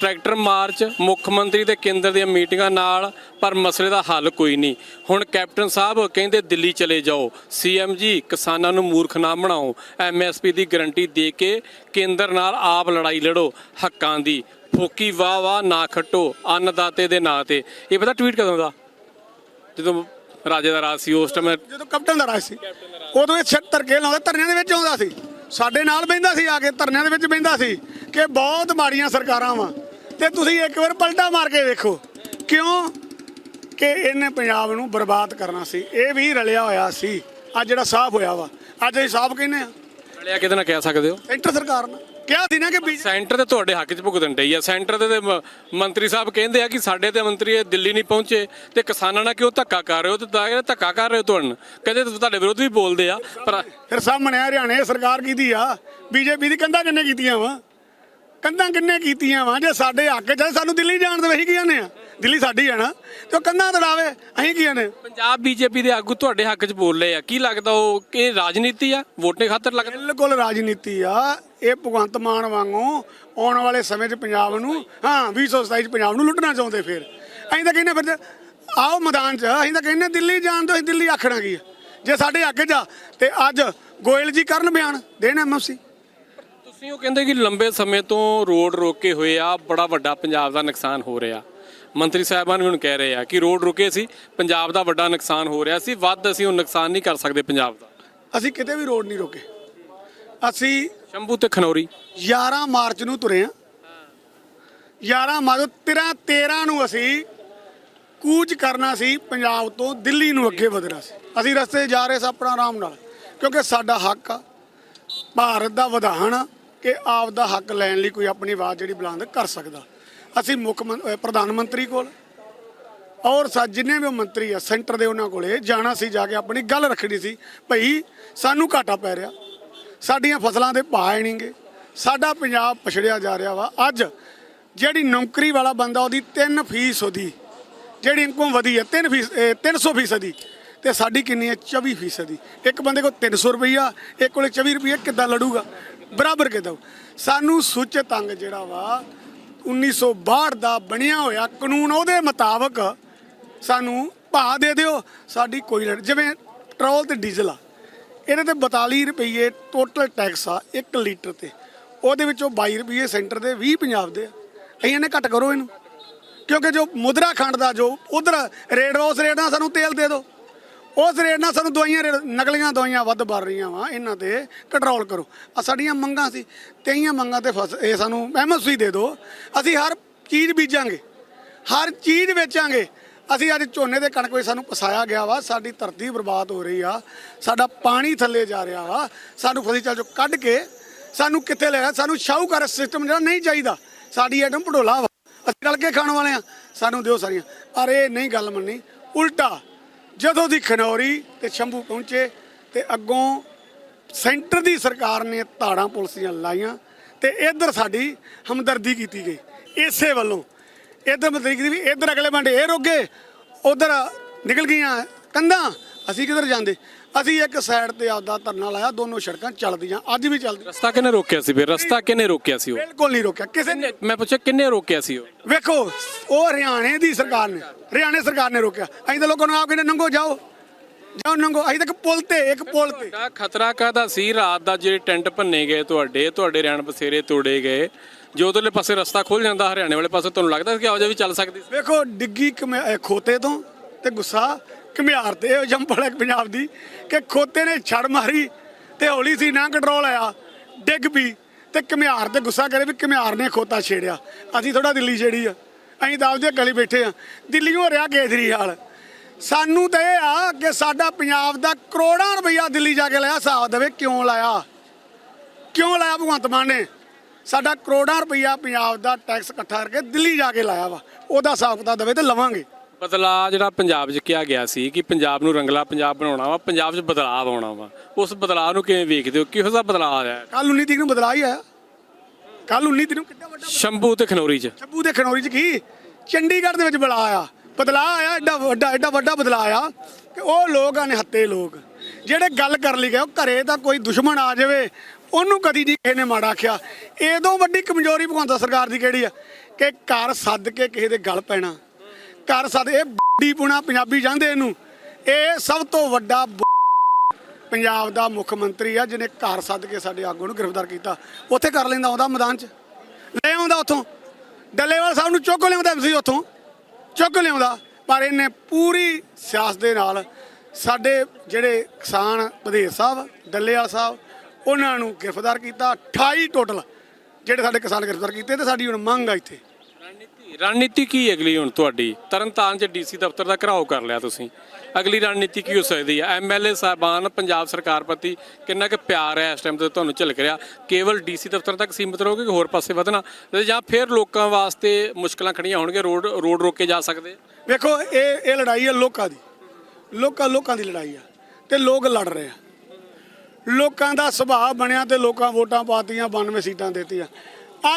ਟਰੈਕਟਰ ਮਾਰਚ ਮੁੱਖ ਮੰਤਰੀ ਤੇ ਕੇਂਦਰ ਦੀਆਂ ਮੀਟਿੰਗਾਂ ਨਾਲ, ਪਰ ਮਸਲੇ ਦਾ ਹੱਲ ਕੋਈ ਨਹੀਂ। ਹੁਣ ਕੈਪਟਨ ਸਾਹਿਬ ਕਹਿੰਦੇ ਦਿੱਲੀ ਚਲੇ ਜਾਓ। ਸੀਐਮ ਜੀ, ਕਿਸਾਨਾਂ ਨੂੰ ਮੂਰਖ ਨਾ ਬਣਾਓ। ਐਮਐਸਪੀ ਦੀ ਗਾਰੰਟੀ ਦੇ ਕੇ ਕੇਂਦਰ ਨਾਲ ਆਪ ਲੜਾਈ ਲੜੋ। ਹੱਕਾਂ ਦੀ। ਫੋਕੀ ਵਾਹ ਵਾਹ ਨਾ ਖੱਟੋ। ਅੰਨਦਾਤੇ ਦੇ ਨਾਂ ਤੇ। ਇਹ ਪਤਾ ਟਵੀਟ ਕਦੋਂ ਦਾ? ਜਦੋਂ ਰਾਜੇ ਦਾ ਰਾਜ ਸੀ, ਉਸ ਟਾਈਮ ਜਦੋਂ ਕੈਪਟਨ ਦਾ ਰਾਜ ਸੀ। ਉਦੋਂ ਇਹ 76 ਕੇ ਲਾਉਂਦਾ, ਧਰਨਿਆਂ ਦੇ ਵਿੱਚ ਆਉਂਦਾ ਸੀ। ਸਾਡੇ ਨਾਲ ਬਹਿੰਦਾ ਸੀ ਆ ਕੇ, ਧਰਨਿਆਂ ਦੇ ਵਿੱਚ ਬਹਿੰਦਾ ਸੀ ਕਿ ਬਹੁਤ ਮਾੜੀਆਂ ਸਰਕਾਰਾਂ ਵਾ। ਤੇ ਤੁਸੀਂ ਇੱਕ ਵਾਰ ਪਲਟਾ ਮਾਰ ਕੇ ਵੇਖੋ। ਕਿਉਂ? ਕਿ ਇਹਨੇ ਪੰਜਾਬ ਨੂੰ ਬਰਬਾਦ ਕਰਨਾ ਸੀ। ਇਹ ਵੀ ਰਲਿਆ ਹੋਇਆ ਸੀ। ਅੱਜ ਜਿਹੜਾ ਸਾਫ਼ ਹੋਇਆ ਵਾ। ਅੱਜ ਅਸੀਂ ਸਾਫ਼ ਕਹਿੰਦੇ ਆ ਰਲਿਆ ਨਾ ਕਹਿ ਸਕਦੇ ਹੋ? ਸੈਂਟਰ ਸਰਕਾਰ ਨੇ ਕਿਹਾ ਸੀ ਨਾ ਕਿ ਸੈਂਟਰ ਤੇ ਤੁਹਾਡੇ ਹੱਕ 'ਚ ਭੁਗਤਣ ਡਈ ਆ। ਸੈਂਟਰ ਦੇ ਤੇ ਮ- ਮੰਤਰੀ ਸਾਹਿਬ ਕਹਿੰਦੇ ਆ ਕਿ ਸਾਡੇ ਤੇ ਮੰਤਰੀ ਇਹ ਦਿੱਲੀ ਨਹੀਂ ਪਹੁੰਚੇ ਤੇ ਕਿਸਾਨਾਂ ਨਾਲ ਕਿਉਂ ਧੱਕਾ ਕਰ ਰਹੇ ਹੋ? ਤੇ ਤਾਂ ਧੱਕਾ ਕਰ ਰਹੇ ਹੋ ਤੁਹਾਨੂੰ ਕਹਿੰਦੇ ਤੁਸੀਂ ਤੁਹਾਡੇ ਵਿਰੋਧ ਵੀ ਬੋਲਦੇ ਆ ਪਰ ਫਿਰ ਸਾਹਮਣੇ ਆ ਹਰਿਆਣੇ ਸਰਕਾਰ ਕੀਤੀ ਆ? ਬੀਜੇਪੀ ਦੀ ਕੰਧਾਂ ਕਿੰਨੇ ਕੀਤੀਆਂ ਵਾ? ਕੰਧਾਂ ਕਿੰਨੇ ਕੀਤੀਆਂ ਵਾ? ਜੇ ਸਾਡੇ ਹੱਕ ਚ ਆ, ਸਾਨੂੰ ਦਿੱਲੀ ਜਾਣ ਦੇ ਅਸੀਂ ਕੀ ਕਹਿੰਦੇ ਆ? ਦਿੱਲੀ ਸਾਡੀ ਆ ਨਾ। ਤੇ ਉਹ ਕੰਧਾਂ ਤੜਾਵੇ ਅਸੀਂ ਕੀ ਕਹਿੰਦੇ ਪੰਜਾਬ ਬੀਜੇਪੀ ਦੇ ਆਗੂ ਤੁਹਾਡੇ ਹੱਕ 'ਚ ਬੋਲ ਰਹੇ ਆ। ਕੀ ਲੱਗਦਾ ਉਹ ਕਿ ਰਾਜਨੀਤੀ ਆ? ਵੋਟੇ ਖਾਤਰ ਲੱਗਦਾ? ਬਿਲਕੁਲ ਰਾਜਨੀਤੀ ਆ। ਇਹ ਭਗਵੰਤ ਮਾਨ ਵਾਂਗੂ ਆਉਣ ਵਾਲੇ ਸਮੇਂ 'ਚ ਪੰਜਾਬ ਨੂੰ ਹਾਂ 2027 'ਚ ਪੰਜਾਬ ਨੂੰ ਲੁੱਟਣਾ ਚਾਹੁੰਦੇ ਫਿਰ। ਅਸੀਂ ਤਾਂ ਕਹਿੰਦੇ ਫਿਰ ਆਓ ਮੈਦਾਨ 'ਚ ਅਸੀਂ ਤਾਂ ਕਹਿੰਦੇ ਦਿੱਲੀ ਜਾਣ ਤੋਂ ਅਸੀਂ ਦਿੱਲੀ ਆਖਣਾ ਕੀ ਜੇ ਸਾਡੇ ਹੱਕ 'ਚ ਆ ਤੇ ਅੱਜ ਗੋਇਲ ਜੀ ਕਰਨ ਬਿਆਨ ਦੇਣ ਐਮਐਫਸੀ ਤੁਸੀਂ ਉਹ ਕਹਿੰਦੇ ਕਿ ਲੰਬੇ ਸਮੇਂ ਤੋਂ ਰੋਡ ਰੋਕੇ ਹੋਏ ਆ ਬੜਾ ਵੱਡਾ ਪੰਜਾਬ ਦਾ ਨੁਕਸਾਨ ਹੋ ਰਿਹਾ। ਮੰਤਰੀ ਸਾਹਿਬਾਨ ਵੀ ਹੁਣ ਕਹਿ ਰਹੇ ਆ ਕਿ ਰੋਡ ਰੁਕੇ ਸੀ ਪੰਜਾਬ ਦਾ ਵੱਡਾ ਨੁਕਸਾਨ ਹੋ ਰਿਹਾ ਸੀ ਵੱਧ ਅਸੀਂ ਉਹ ਨੁਕਸਾਨ ਨਹੀਂ ਕਰ ਸਕਦੇ ਪੰਜਾਬ ਦਾ। ਅਸੀਂ ਕਿਤੇ ਵੀ ਰੋਡ ਨਹੀਂ ਰੋਕੇ। ਅਸੀਂ ਸ਼ੰਭੂ ਤੇ ਖਨੌਰੀ। 11 ਮਾਰਚ ਨੂੰ ਤੁਰੇ ਆ 11 ਮਾਰਚ 13 13 ਨੂੰ ਅਸੀਂ ਕੂਚ ਕਰਨਾ ਸੀ ਪੰਜਾਬ ਤੋਂ ਦਿੱਲੀ ਨੂੰ ਅੱਗੇ ਵਧਣਾ ਸੀ। ਅਸੀਂ ਰਸਤੇ ਜਾ ਰਹੇ ਸੀ ਆਪਣਾ ਆਰਾਮ ਨਾਲ ਕਿਉਂਕਿ ਸਾਡਾ ਹੱਕ ਆ ਭਾਰਤ ਦਾ ਵਿਧਾਨ ਆ ਕਿ ਆਪ ਦਾ ਹੱਕ ਲੈਣ ਲਈ ਕੋਈ ਆਪਣੀ ਆਵਾਜ਼ ਜਿਹੜੀ ਬੁਲੰਦ ਕਰ ਸਕਦਾ। ਅਸੀਂ ਮੁੱਖ ਮੰ- ਪ੍ਰਧਾਨ ਮੰਤਰੀ ਕੋਲ ਔਰ ਸਾ, ਜਿੰਨੇ ਵੀ ਮੰਤਰੀ ਆ, ਸੈਂਟਰ ਦੇ ਉਹਨਾਂ ਕੋਲੇ ਜਾਣਾ ਸੀ, ਜਾ ਕੇ ਆਪਣੀ ਗੱਲ ਰੱਖਣੀ ਸੀ, ਭਈ ਸਾਨੂੰ ਘਾਟਾ ਪੈ ਰਿਹਾ। ਸਾਡੀਆਂ ਫਸਲਾਂ ਦੇ ਭਾਅ ਹੈ ਨਹੀਂਗੇ ਸਾਡਾ ਪੰਜਾਬ ਪਛੜਿਆ ਜਾ ਰਿਹਾ ਵਾ। ਅੱਜ ਜਿਹੜੀ ਨੌਕਰੀ ਵਾਲਾ ਬੰਦਾ, ਉਹਦੀ 3 ਫੀਸ ਉਹਦੀ, ਜਿਹੜੀ ਇਨਕਮ ਵਧੀ ਹੈ 3 ਫੀਸ 300 ਫੀਸਦੀ ਤੇ ਸਾਡੀ ਕਿੰਨੀ ਹੈ? 24 ਫੀਸਦੀ ਇੱਕ ਬੰਦੇ ਕੋਲ 300 ਰੁਪਈਆ, ਇੱਕ ਕੋਲੇ 24 ਰੁਪਈਆ ਕਿੱਦਾਂ ਲੜੂਗਾ? ਬਰਾਬਰ ਕਿੱਦਾਂ ਸਾਨੂੰ ਸੁੱਚ ਤੰਗ ਜਿਹੜਾ ਵਾ 1962 ਦਾ ਬਣਿਆ ਹੋਇਆ ਕਾਨੂੰਨ ਉਹਦੇ ਮੁਤਾਬਕ ਸਾਨੂੰ ਭਾਅ ਦੇ ਦਿਓ, ਸਾਡੀ ਕੋਈ ਲੜ ਜਿਵੇਂ ਪੈਟਰੋਲ ਤੇ ਡੀਜ਼ਲ ਆ, ਇਹਦੇ ਤੇ 42 ਰੁਪਏ ਟੋਟਲ ਟੈਕਸ ਆ 1 ਲੀਟਰ ਤੇ। ਉਹਦੇ ਵਿੱਚੋਂ 22 ਰੁਪਏ ਸੈਂਟਰ ਦੇ 20 ਪੰਜਾਬ ਦੇ ਅਸੀਂ ਇਹਨੇ ਘੱਟ ਕਰੋ ਇਹਨੂੰ। ਕਿਉਂਕਿ ਜੋ ਮੁਦਰਾ ਖੰਡ ਦਾ ਜੋ ਉਧਰ ਰੇਟ ਉਸ ਰੇਟ ਨਾਲ ਸਾਨੂੰ ਤੇਲ ਦੇ ਦਿਓ। ਉਸ ਰੇਟ ਨਾਲ ਸਾਨੂੰ ਦਵਾਈਆਂ ਰੇਟ- ਨਕਲੀਆਂ ਦਵਾਈਆਂ ਵੱਧ ਵਰ ਰਹੀਆਂ ਵਾ ਇਹਨਾਂ ਤੇ। ਕੰਟਰੋਲ ਕਰੋ। ਆ ਸਾਡੀਆਂ ਮੰਗਾਂ ਸੀ, ਤੇਈਆਂ ਮੰਗਾਂ ਤੇ ਫਸ ਇਹ ਸਾਨੂੰ ਐਮਐਸਪੀ ਦੇ ਦਿਓ। ਅਸੀਂ ਹਰ ਚੀਜ਼ ਬੀਜਾਂਗੇ। ਹਰ ਚੀਜ਼ ਵੇਚਾਂਗੇ। ਅਸੀਂ ਅੱਜ ਝੋਨੇ ਦੇ ਕਣਕ ਵਿੱਚ ਸਾਨੂੰ ਪਸਾਇਆ ਗਿਆ ਵਾ। ਸਾਡੀ ਧਰਤੀ ਬਰਬਾਦ ਹੋ ਰਹੀ ਆ। ਸਾਡਾ ਪਾਣੀ ਥੱਲੇ ਜਾ ਰਿਹਾ ਵਾ। ਸਾਨੂੰ ਫਸਲ ਚੱਲ ਚੋਂ ਕੱਢ ਕੇ ਸਾਨੂੰ ਕਿੱਥੇ ਲੈ ਗਿਆ ਸਾਨੂੰ ਸ਼ਾਹੂਕਾਰ ਸਿਸਟਮ ਜਿਹੜਾ ਨਹੀਂ ਚਾਹੀਦਾ। ਸਾਡੀ ਐਟਮ ਭੜੋਲਾ ਵਾ। ਅਸੀਂ ਰਲ ਕੇ ਖਾਣ ਵਾਲੇ ਆ। ਸਾਨੂੰ ਦਿਓ ਸਾਰੀਆਂ। ਪਰ ਇਹ ਨਹੀਂ ਗੱਲ ਮੰਨੀ। ਉਲਟਾ ਜਦੋਂ ਦੀ ਖਨੌਰੀ ਤੇ ਸ਼ੰਭੂ ਪਹੁੰਚੇ ਤੇ ਅੱਗੋਂ ਸੈਂਟਰ ਦੀ ਸਰਕਾਰ ਨੇ ਧਾੜਾਂ ਪੁਲਿਸੀਆਂ ਲਾਈਆਂ ਤੇ ਇੱਧਰ ਸਾਡੀ ਹਮਦਰਦੀ ਕੀਤੀ ਗਈ। ਇਸੇ ਵੱਲੋਂ ਇੱਧਰ ਮਤਲਬ ਕਿ ਵੀ ਇੱਧਰ ਅਗਲੇ ਬੰਦੇ ਇਹ ਰੋਗੇ, ਉਧਰ ਨਿਕਲ ਗਈਆਂ ਕੰਧਾਂ, ਅਸੀਂ ਕਿੱਧਰ ਜਾਂਦੇ? ਅਸੀਂ ਇੱਕ ਸਾਈਡ ਤੇ ਆਪਦਾ ਧਰਨਾ ਲਾਇਆ ਦੋਨੋਂ ਸੜਕਾਂ ਚੱਲਦੀਆਂ ਅੱਜ ਵੀ ਚੱਲਦੀਆਂ। ਰਸਤਾ ਕਿਹਨੇ ਰੋਕਿਆ ਸੀ ਫਿਰ? ਰਸਤਾ ਕਿਹਨੇ ਰੋਕਿਆ ਸੀ ਉਹ? ਬਿਲਕੁਲ ਨਹੀਂ ਰੋਕਿਆ ਕਿਸੇ ਨੇ ਕਿੰਨੇ- ਮੈਂ ਪੁੱਛਿਆ ਕਿੰਨੇ ਰੋਕਿਆ ਸੀ ਉਹ? ਵੇਖੋ ਉਹ ਹਰਿਆਣੇ ਦੀ ਸਰਕਾਰ ਨੇ ਹਰਿਆਣੇ ਸਰਕਾਰ ਨੇ ਰੋਕਿਆ। ਅਸੀਂ ਤਾਂ ਲੋਕਾਂ ਨੂੰ ਆਪ ਕਹਿੰਦੇ ਨੰਗੋ ਜਾਓ ਜਾਓ ਨੰਗੋ। ਅਸੀਂ ਤਾਂ ਪੁਲ ਤੇ ਇੱਕ ਪੁਲ ਤੇ। ਦਾ ਖਤਰਾ ਕਾਹਦਾ ਸੀ? ਰਾਤ ਦਾ ਜਿਹੜੇ ਟੈਂਟ ਭੰਨੇ ਗਏ ਤੁਹਾਡੇ ਤੁਹਾਡੇ ਰਿਆਣ ਬਸੇਰੇ ਤੋੜੇ ਗਏ। ਜੋ ਉਧਰਲੇ ਪਾਸੇ ਰਸਤਾ ਖੁੱਲ ਜਾਂਦਾ ਹਰਿਆਣੇ ਵਾਲੇ ਪਾਸੇ ਤੁਹਾਨੂੰ ਲੱਗਦਾ ਕਿ ਆਵਾਜਾਈ ਵੀ ਚੱਲ ਸਕਦੀ ਸੀ? ਵੇਖੋ ਡਿੱਗੀ ਅਹ ਖੋਤੇ ਤੋਂ ਤੇ ਗੁੱਸਾ ਘਮਿਆਰ ਤੇ ਉਹ ਜੰਪਲ ਹੈ ਪੰਜਾਬ ਦੀ ਕਿ ਖੋਤੇ ਨੇ ਛੜ ਮਾਰੀ ਤੇ ਹੌਲੀ ਸੀ ਨਾ ਕੰਟਰੋਲ ਆਇਆ, ਡਿੱਗ ਪਈ ਤੇ ਘਮਿਆਰ ਤੇ ਗੁੱਸਾ ਕਰੇ ਵੀ ਘਮਿਆਰ ਨੇ ਖੋਤਾ ਛੇੜਿਆ। ਅਸੀਂ ਥੋੜਾ ਦਿੱਲੀ ਛੇੜੀ ਆ। ਅਸੀਂ ਤਾਂ ਆਪਦੇ ਗਲੀ ਬੈਠੇ ਆ। ਦਿੱਲੀੋਂ ਰਿਹਾ ਕੇਜਰੀਵਾਲ। ਸਾਨੂੰ ਤਾਂ ਇਹ ਆ ਕਿ ਸਾਡਾ ਪੰਜਾਬ ਦਾ ਕਰੋੜਾਂ ਰੁਪਈਆ ਦਿੱਲੀ ਜਾ ਕੇ ਲਿਆ ਹਿਸਾਬ ਦੇਵੇ ਕਿਉਂ ਲਾਇਆ? ਕਿਉਂ ਲਾਇਆ ਭਗਵੰਤ ਮਾਨ ਨੇ? ਸਾਡਾ ਕਰੋੜਾਂ ਰੁਪਈਆ ਪੰਜਾਬ ਦਾ ਟੈਕਸ ਇਕੱਠਾ ਕਰਕੇ ਦਿੱਲੀ ਜਾ ਕੇ ਲਾਇਆ ਵਾ। ਉਹਦਾ ਹਿਸਾਬ ਕਿਤਾਬ ਦੇਵੇ ਤੇ ਲਵਾਂਗੇ। ਬਦਲਾ ਜਿਹੜਾ ਪੰਜਾਬ 'ਚ ਕਿਹਾ ਗਿਆ ਸੀ ਕਿ ਪੰਜਾਬ ਨੂੰ ਰੰਗਲਾ ਪੰਜਾਬ ਬਣਾਉਣਾ ਵਾ ਪੰਜਾਬ 'ਚ ਬਦਲਾਅ ਆਉਣਾ ਵਾ। ਉਸ ਬਦਲਾਅ ਨੂੰ ਕਿਵੇਂ ਵੇਖਦੇ ਹੋ? ਕਿਹੋ ਜਿਹਾ ਬਦਲਾਅ ਆਇਆ ਹੈ? ਕੱਲ 19 ਤਰੀਕ ਨੂੰ ਬਦਲਾ ਹੀ ਆਇਆ। ਕੱਲ 19 ਤਰੀਕ ਨੂੰ ਕਿੱਡਾ ਵੱਡਾ ਸ਼ੰਭੂ ਤੇ ਖਨੌਰੀ 'ਚ। ਚੱਬੂ ਦੇ ਖਨੌਰੀ ਚ ਕੀ? ਚੰਡੀਗੜ੍ਹ ਦੇ ਵਿੱਚ ਬਲਾ ਆਇਆ। ਬਦਲਾ ਆਇਆ ਐਡਾ ਵੱਡਾ ਐਡਾ ਵੱਡਾ ਬਦਲਾ ਆਇਆ ਕਿ ਉਹ ਲੋਕ ਆ ਨਿਹੱਤੇ ਲੋਕ। ਜਿਹੜੇ ਗੱਲ ਕਰ ਲਈ ਗਏ ਉਹ ਘਰੇ ਤਾਂ ਕੋਈ ਦੁਸ਼ਮਣ ਆ ਜਾਵੇ ਉਹਨੂੰ ਕਦੀ ਨਹੀਂ ਕਿਸੇ ਨੇ ਮਾੜਾ ਆਖਿਆ। ਇਹਦੋਂ ਵੱਡੀ ਕਮਜ਼ੋਰੀ ਭਗਵੰਤ ਸਰਕਾਰ ਦੀ ਕਿਹੜੀ ਆ? ਕਿ ਘਰ ਸੱਦ ਕੇ ਕਿਸੇ ਦੇ ਗਲ ਪੈਣਾ। ਘਰ ਸੱਦ ਇਹ ਬੜੀ ਪੁਣਾ ਪੰਜਾਬੀ ਜਾਂਦੇ ਇਹਨੂੰ। ਇਹ ਸਭ ਤੋਂ ਵੱਡਾ ਪੰਜਾਬ ਦਾ ਮੁੱਖ ਮੰਤਰੀ ਆ, ਜਿਹਨੇ ਘਰ ਸੱਦ ਕੇ ਸਾਡੇ ਆਗੂ ਨੂੰ ਗ੍ਰਿਫਤਾਰ ਕੀਤਾ। ਉੱਥੇ ਕਰ ਲੈਂਦਾ ਆਉਂਦਾ ਮੈਦਾਨ 'ਚ। ਲੈ ਆਉਂਦਾ ਉੱਥੋਂ। ਡੱਲੇਵਾਲ ਸਾਹਿਬ ਨੂੰ ਚੁੱਕ ਲਿਆਉਂਦਾ ਸੀ ਉੱਥੋਂ। ਚੁੱਕ ਲਿਆਉਂਦਾ। ਪਰ ਇਹਨੇ ਪੂਰੀ ਸਿਆਸਤ ਦੇ ਨਾਲ ਸਾਡੇ ਜਿਹੜੇ ਕਿਸਾਨ ਵਧੇਰ ਸਾਹਿਬ, ਡੱਲੇਵਾਲ ਸਾਹਿਬ, ਉਹਨਾਂ ਨੂੰ ਗ੍ਰਿਫਤਾਰ ਕੀਤਾ। 28 ਟੋਟਲ ਜਿਹੜੇ ਸਾਡੇ ਕਿਸਾਨ ਗ੍ਰਿਫਤਾਰ ਕੀਤੇ ਤੇ ਸਾਡੀ ਹੁਣ ਮੰਗ ਆ ਇੱਥੇ। ਰਣਨੀਤੀ ਕੀ ਹੈ ਅਗਲੀ ਹੁਣ ਤੁਹਾਡੀ? ਤਰਨਤਾਰਨ 'ਚ ਡੀਸੀ ਦਫ਼ਤਰ ਦਾ ਘਰਾਓ ਕਰ ਲਿਆ ਤੁਸੀਂ। ਅਗਲੀ ਰਣਨੀਤੀ ਕੀ ਹੋ ਸਕਦੀ ਹੈ? ਐਮਐਲਏ ਸਾਹਿਬਾਨ, ਪੰਜਾਬ ਸਰਕਾਰ ਪ੍ਰਤੀ ਕਿੰਨਾ ਕੁ ਪਿਆਰ ਹੈ ਇਸ ਟਾਈਮ ਤੇ ਤੁਹਾਨੂੰ ਝਲਕ ਰਿਹਾ? ਕੇਵਲ ਡੀਸੀ ਦਫ਼ਤਰ ਤੱਕ ਸੀਮਿਤ ਰਹੋਗੇ ਕਿ ਹੋਰ ਪਾਸੇ ਵਧਣਾ? ਜਾਂ ਫਿਰ ਲੋਕਾਂ ਵਾਸਤੇ ਮੁਸ਼ਕਲਾਂ ਖੜੀਆਂ ਹੋਣਗੀਆਂ, ਰੋਡ ਰੋਡ ਰੋਕੇ ਜਾ ਸਕਦੇ? ਵੇਖੋ, ਇਹ ਇਹ ਲੜਾਈ ਹੈ ਲੋਕਾਂ ਦੀ। ਲੋਕਾਂ ਲੋਕਾਂ ਦੀ ਲੜਾਈ ਆ ਤੇ ਲੋਕ ਲੜ ਰਹੇ ਆ। ਲੋਕਾਂ ਦਾ ਸੁਭਾਅ ਬਣਿਆ ਤੇ ਲੋਕਾਂ ਵੋਟਾਂ ਪਾਤੀਆਂ 92 ਸੀਟਾਂ ਦਿੱਤੀਆਂ।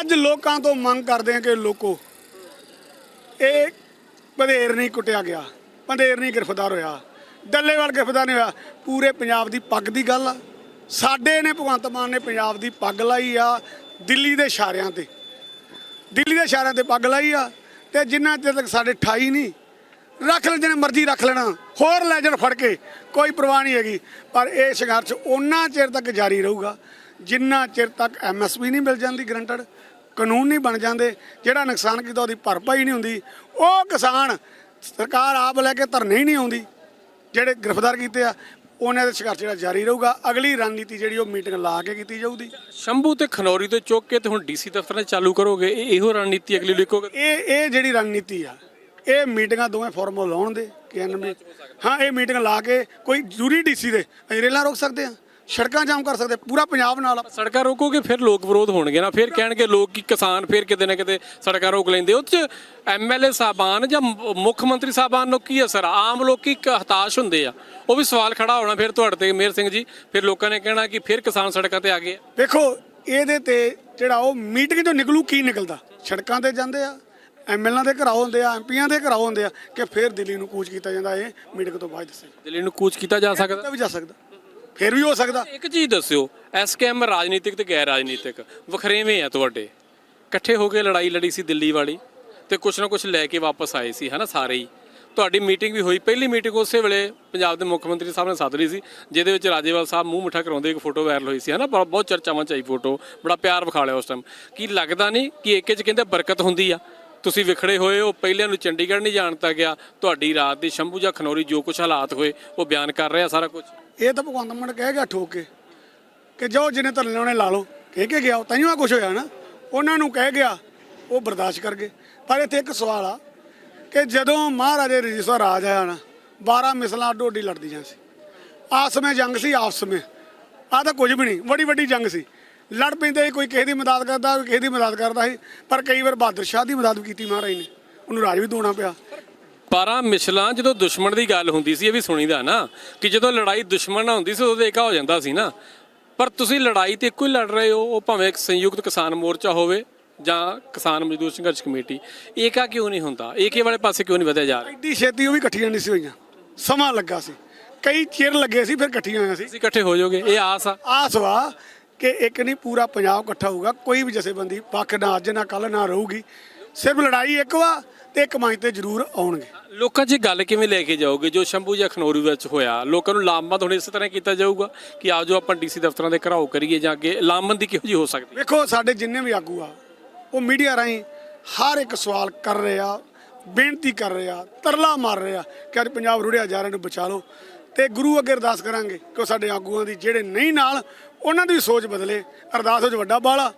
ਅੱਜ ਲੋਕਾਂ ਤੋਂ ਮੰਗ ਕਰਦੇ ਆ ਕਿ ਲੋਕੋ ਇਹ ਵਧੇਰ ਨਹੀਂ ਕੁੱਟਿਆ ਗਿਆ, ਬੰਦੇਰ ਨਹੀਂ ਗ੍ਰਿਫਤਾਰ ਹੋਇਆ, ਡੱਲੇਵਾਲ ਗ੍ਰਿਫਤਾਰ ਨਹੀਂ ਹੋਇਆ, ਪੂਰੇ ਪੰਜਾਬ ਦੀ ਪੱਗ ਦੀ ਗੱਲ ਆ। ਸਾਡੇ ਨੇ ਭਗਵੰਤ ਮਾਨ ਨੇ ਪੰਜਾਬ ਦੀ ਪੱਗ ਲਾਈ ਆ ਦਿੱਲੀ ਦੇ ਇਸ਼ਾਰਿਆਂ ਤੇ। ਦਿੱਲੀ ਦੇ ਇਸ਼ਾਰਿਆਂ ਤੇ ਪੱਗ ਲਾਈ ਆ ਤੇ ਜਿੰਨਾ ਚਿਰ ਤੱਕ ਸਾਡੇ 28 ਨਹੀਂ, ਰੱਖ ਲੈ ਜਿਹਨੇ ਮਰਜ਼ੀ ਰੱਖ ਲੈਣਾ, ਹੋਰ ਲੈ ਜਾਣ ਫੜ ਕੇ, ਕੋਈ ਪਰਵਾਹ ਨਹੀਂ ਹੈਗੀ। ਪਰ ਇਹ ਸੰਘਰਸ਼ ਉਹਨਾਂ ਚਿਰ ਤੱਕ ਜਾਰੀ ਰਹੂਗਾ, ਜਿੰਨਾ ਚਿਰ ਤੱਕ ਐਮਐਸਪੀ ਨਹੀਂ ਮਿਲ ਜਾਂਦੀ ਗਰੰਟਡ ਕਾਨੂੰਨ ਨਹੀਂ ਬਣ ਜਾਂਦੇ ਜਿਹੜਾ ਨੁਕਸਾਨ ਕੀਤਾ ਉਹਦੀ ਭਰਪਾਈ ਨਹੀਂ ਹੁੰਦੀ। ਉਹ ਕਿਸਾਨ ਸਰਕਾਰ ਆਪ ਲੈ ਕੇ ਧਰਨੇ ਹੀ ਨਹੀਂ ਆਉਂਦੀ ਜਿਹੜੇ ਗ੍ਰਿਫਤਾਰ ਕੀਤੇ ਆ ਉਹਨਾਂ ਦੇ ਸੰਘਰਸ਼ ਜਿਹੜਾ ਜਾਰੀ ਰਹੂਗਾ। ਅਗਲੀ ਰਣਨੀਤੀ ਜਿਹੜੀ ਉਹ ਮੀਟਿੰਗ ਲਾ ਕੇ ਕੀਤੀ ਜਾਊਗੀ। ਸ਼ੰਭੂ ਤੇ ਖਨੌਰੀ ਤੋਂ ਚੁੱਕ ਕੇ ਤੇ ਹੁਣ ਡੀਸੀ ਦਫ਼ਤਰ ਨਾਲ ਚਾਲੂ ਕਰੋਗੇ ਇਹ ਇਹੋ ਰਣਨੀਤੀ ਅਗਲੀ ਲਿਖੋਗੇ? ਇਹ ਇਹ ਜਿਹੜੀ ਰਣਨੀਤੀ ਆ ਇਹ ਮੀਟਿੰਗਾਂ ਦੋਵੇਂ ਫਾਰਮਲ ਲਾਉਣ ਦੇ ਕਿ ਐਨਐਮਡੀ ਹਾਂ ਇਹ ਮੀਟਿੰਗ ਲਾ ਕੇ ਕੋਈ ਜ਼ਰੂਰੀ ਡੀਸੀ ਦੇ ਅਸੀਂ ਰੇਲਾਂ ਰੋਕ ਸਕਦੇ ਆ ਸੜਕਾਂ ਜਾਮ ਕਰ ਸਕਦੇ ਪੂਰਾ ਪੰਜਾਬ ਨਾਲ। ਸੜਕਾਂ ਰੋਕੋਗੇ ਫਿਰ ਲੋਕ ਵਿਰੋਧ ਹੋਣਗੇ ਨਾ। ਫਿਰ ਕਹਿਣਗੇ ਲੋਕ ਕਿ ਕਿਸਾਨ ਫਿਰ ਕਿਤੇ ਨਾ ਕਿਤੇ ਸੜਕਾਂ ਰੋਕ ਲੈਂਦੇ। ਉਹ ਚ ਐਮਐਲਏ ਸਾਹਿਬਾਨ ਜਾਂ ਮੁੱਖ ਮੰਤਰੀ ਸਾਹਿਬਾਨ ਨੂੰ ਕੀ ਅਸਰ? ਆਮ ਲੋਕੀ ਹਤਾਸ਼ ਹੁੰਦੇ ਆ। ਉਹ ਵੀ ਸਵਾਲ ਖੜਾ ਹੋਣਾ ਫਿਰ ਤੁਹਾਡੇ ਤੇ ਮੇਰ ਸਿੰਘ ਜੀ। ਫਿਰ ਲੋਕਾਂ ਨੇ ਕਹਿਣਾ ਕਿ ਫਿਰ ਕਿਸਾਨ ਸੜਕਾਂ ਤੇ ਆ ਗਏ। ਵੇਖੋ ਇਹਦੇ ਤੇ ਜਿਹੜਾ ਉਹ ਮੀਟਿੰਗ ਚੋਂ ਨਿਕਲੂ ਕੀ ਨਿਕਲਦਾ? ਸੜਕਾਂ ਤੇ ਜਾਂਦੇ ਆ ਐਮਐਲਆਂ ਦੇ ਘਰਾਓ ਹੁੰਦੇ ਆ ਐਮਪੀਆਂ ਦੇ ਘਰਾਓ ਹੁੰਦੇ ਆ ਕਿ ਫਿਰ ਦਿੱਲੀ ਨੂੰ ਕੂਚ ਕੀਤਾ ਜਾਂਦਾ ਇਹ ਮੀਟਿੰਗ ਤੋਂ ਬਾਅਦ ਦੱਸੇ ਦਿੱਲੀ ਨੂੰ ਕੂਚ ਕੀਤਾ ਜਾ ਸਕਦਾ। ਤਾਂ ਵੀ ਜਾ ਸਕਦਾ। ਫਿਰ ਵੀ ਹੋ ਸਕਦਾ। ਇੱਕ ਚੀਜ਼ ਦੱਸਿਓ ਐਸਕੇਐਮ ਰਾਜਨੀਤਿਕ ਤੇ ਗੈਰ ਰਾਜਨੀਤਿਕ ਵਖਰੇਵੇਂ ਆ ਤੁਹਾਡੇ। ਇਕੱਠੇ ਹੋ ਕੇ ਲੜਾਈ ਲੜੀ ਸੀ ਦਿੱਲੀ ਵਾਲੀ ਤੇ ਕੁਛ ਨਾ ਕੁਛ ਲੈ ਕੇ ਵਾਪਸ ਆਏ ਸੀ, ਹਨਾ ਸਾਰੇ ਹੀ। ਤੁਹਾਡੀ ਮੀਟਿੰਗ ਵੀ ਹੋਈ, ਪਹਿਲੀ ਮੀਟਿੰਗ ਉਸੇ ਵੇਲੇ ਪੰਜਾਬ ਦੇ ਮੁੱਖ ਮੰਤਰੀ ਸਾਹਿਬ ਨੇ ਸੱਦ ਲਈ ਸੀ, ਜਿਹਦੇ ਵਿੱਚ ਰਾਜੇਵਾਲ ਸਾਹਿਬ ਮੂੰਹ ਮਿੱਠਾ ਕਰਾਉਂਦੇ ਇੱਕ ਫੋਟੋ ਵਾਇਰਲ ਹੋਈ ਸੀ, ਹਨਾ ਬਹੁਤ ਬਹੁਤ ਚਰਚਾਵਾਂ ਚ ਆਈ ਫੋਟੋ ਬੜਾ ਪਿਆਰ ਵਿਖਾ ਲਿਆ ਉਸ ਟਾਈਮ ਕੀ ਲੱਗਦਾ ਨਹੀਂ ਕਿ ਏਕੇ ਚ ਕਹਿੰਦੇ ਬਰਕਤ ਹੁੰਦੀ ਆ? ਤੁਸੀਂ ਵਿਖੜੇ ਹੋਏ ਹੋ, ਪਹਿਲਿਆਂ ਨੂੰ ਚੰਡੀਗੜ੍ਹ ਨਹੀਂ ਜਾਣਤਾ ਗਿਆ, ਤੁਹਾਡੀ ਰਾਤ ਦੀ ਸ਼ੰਭੂ ਜਾਂ ਖਨੌਰੀ ਜੋ ਕੁਛ ਹਾਲਾਤ ਹੋਏ, ਉਹ ਬਿਆਨ ਕਰ ਰਿਹਾ ਸਾਰਾ ਕੁਝ ਇਹ ਤਾਂ ਭਗਵੰਤ ਮਾਨ ਕਹਿ ਗਿਆ ਠੋਕ ਕੇ ਕਿ ਜੋ ਜਿਹਨੇ ਧਰਨੇ ਉਹਨੇ ਲਾ ਲਓ। ਕਹਿ ਕੇ ਗਿਆ ਤਾਈਓ ਆ ਕੁਝ ਹੋਇਆ ਨਾ। ਉਹਨਾਂ ਨੂੰ ਕਹਿ ਗਿਆ ਉਹ ਬਰਦਾਸ਼ਤ ਕਰ ਗਏ। ਪਰ ਇੱਥੇ ਇੱਕ ਸਵਾਲ ਆ ਕਿ ਜਦੋਂ ਮਹਾਰਾਜੇ ਰਜੀਤ ਸਿੰਘ ਰਾਜ ਆਇਆ ਨਾ 12 ਮਿਸਲਾਂ ਅੱਡੋ ਅੱਡੀ ਲੜਦੀਆਂ ਸੀ। ਆਪਸ ਵਿੱਚ ਜੰਗ ਸੀ ਆਪਸ ਵਿੱਚ। ਆ ਤਾਂ ਕੁਝ ਵੀ ਨਹੀਂ ਵੱਡੀ ਵੱਡੀ ਜੰਗ ਸੀ। ਲੜ ਪੈਂਦੇ ਸੀ, ਕੋਈ ਕਿਸੇ ਦੀ ਮਦਦ ਕਰਦਾ ਕੋਈ ਕਿਸੇ ਦੀ ਮਦਦ ਕਰਦਾ ਸੀ ਪਰ ਕਈ ਵਾਰ ਬਹਾਦਰ ਸ਼ਾਹ ਦੀ ਮਦਦ ਵੀ ਕੀਤੀ ਮਹਾਰਾਜ ਨੇ। ਉਹਨੂੰ ਰਾਜ ਵੀ ਦੋਣਾ ਪਿਆ। 12 ਮਿਸਲਾਂ ਜਦੋਂ ਦੁਸ਼ਮਣ ਦੀ ਗੱਲ ਹੁੰਦੀ ਸੀ ਇਹ ਵੀ ਸੁਣੀਦਾ ਨਾ ਕਿ ਜਦੋਂ ਲੜਾਈ ਦੁਸ਼ਮਣ ਨਾਲ ਹੁੰਦੀ ਸੀ ਉਦੋਂ ਏਕਾ ਹੋ ਜਾਂਦਾ ਸੀ ਨਾ। ਪਰ ਤੁਸੀਂ ਲੜਾਈ ਤੇ ਇੱਕੋ ਹੀ ਲੜ ਰਹੇ ਹੋ ਉਹ ਭਾਵੇਂ ਇੱਕ ਸੰਯੁਕਤ ਕਿਸਾਨ ਮੋਰਚਾ ਹੋਵੇ ਜਾਂ ਕਿਸਾਨ ਮਜ਼ਦੂਰ ਸੰਘਰਸ਼ ਕਮੇਟੀ ਏਕਾ ਕਿਉਂ ਨਹੀਂ ਹੁੰਦਾ? ਏਕੇ ਵਾਲੇ ਪਾਸੇ ਕਿਉਂ ਨਹੀਂ ਵਧਿਆ ਜਾ ਰਿਹਾ? ਐਡੀ ਛੇਤੀ ਉਹ ਵੀ ਇਕੱਠੀਆਂ ਨਹੀਂ ਸੀ ਹੋਈਆਂ। ਸਮਾਂ ਲੱਗਾ ਸੀ। ਕਈ ਚਿਰ ਲੱਗੇ ਸੀ ਫਿਰ ਇਕੱਠੀਆਂ ਹੋਈਆਂ ਸੀ। ਤੁਸੀਂ ਇਕੱਠੇ ਹੋ ਜਾਓਗੇ ਇਹ ਆਸ ਆ? ਆਸ ਵਾ ਕਿ ਇੱਕ ਨਹੀਂ ਪੂਰਾ ਪੰਜਾਬ ਇਕੱਠਾ ਹੋਊਗਾ। ਕੋਈ ਵੀ ਜਥੇਬੰਦੀ ਪੱਖ ਨਾ ਅੱਜ ਨਾ ਕੱਲ ਨਾ ਰਹੂਗੀ। ਸਿਰਫ ਲੜਾਈ ਇੱਕ ਵਾ ਤੇ ਇੱਕ ਮੰਚ ਤੇ ਜ਼ਰੂਰ ਆਉਣਗੇ। ਲੋਕਾਂ 'ਚ ਗੱਲ ਕਿਵੇਂ ਲੈ ਕੇ ਜਾਓਗੇ? ਜੋ ਸ਼ੰਭੂ ਜਾਂ ਖਨੌਰੀ ਵਿੱਚ ਹੋਇਆ ਲੋਕਾਂ ਨੂੰ ਲਾਮਬੰਦ ਹੁਣ ਇਸੇ ਤਰ੍ਹਾਂ ਕੀਤਾ ਜਾਊਗਾ ਕਿ ਆਓ ਜੋ ਆਪਾਂ ਡੀਸੀ ਦਫ਼ਤਰਾਂ ਦੇ ਘਰਾਓ ਕਰੀਏ ਜਾਂ ਅੱਗੇ ਲਾਮਬੰਦੀ ਕਿਹੋ ਜੀ ਹੋ ਸਕਦੀ? ਵੇਖੋ ਸਾਡੇ ਜਿੰਨੇ ਵੀ ਆਗੂ ਆ ਉਹ ਮੀਡੀਆ ਰਾਹੀਂ ਹਰ ਇੱਕ ਸਵਾਲ ਕਰ ਰਹੇ ਆ ਬੇਨਤੀ ਕਰ ਰਹੇ ਆ ਤਰਲਾ ਮਾਰ ਰਹੇ ਆ ਕਿ ਅੱਜ ਪੰਜਾਬ ਰੁੜਿਆ ਜਾ ਰਿਹਾ ਨੂੰ ਬਚਾ ਲਓ। ਤੇ ਗੁਰੂ ਅੱਗੇ ਅਰਦਾਸ ਕਰਾਂਗੇ ਕਿ ਉਹ ਸਾਡੇ ਆਗੂਆਂ ਦੀ ਜਿਹੜੇ ਨਹੀਂ ਨਾਲ ਉਹਨਾਂ ਦੀ ਸੋਚ ਬਦਲੇ। ਅਰਦਾਸ ਵਿੱਚ ਵੱਡਾ ਬਾਲਾ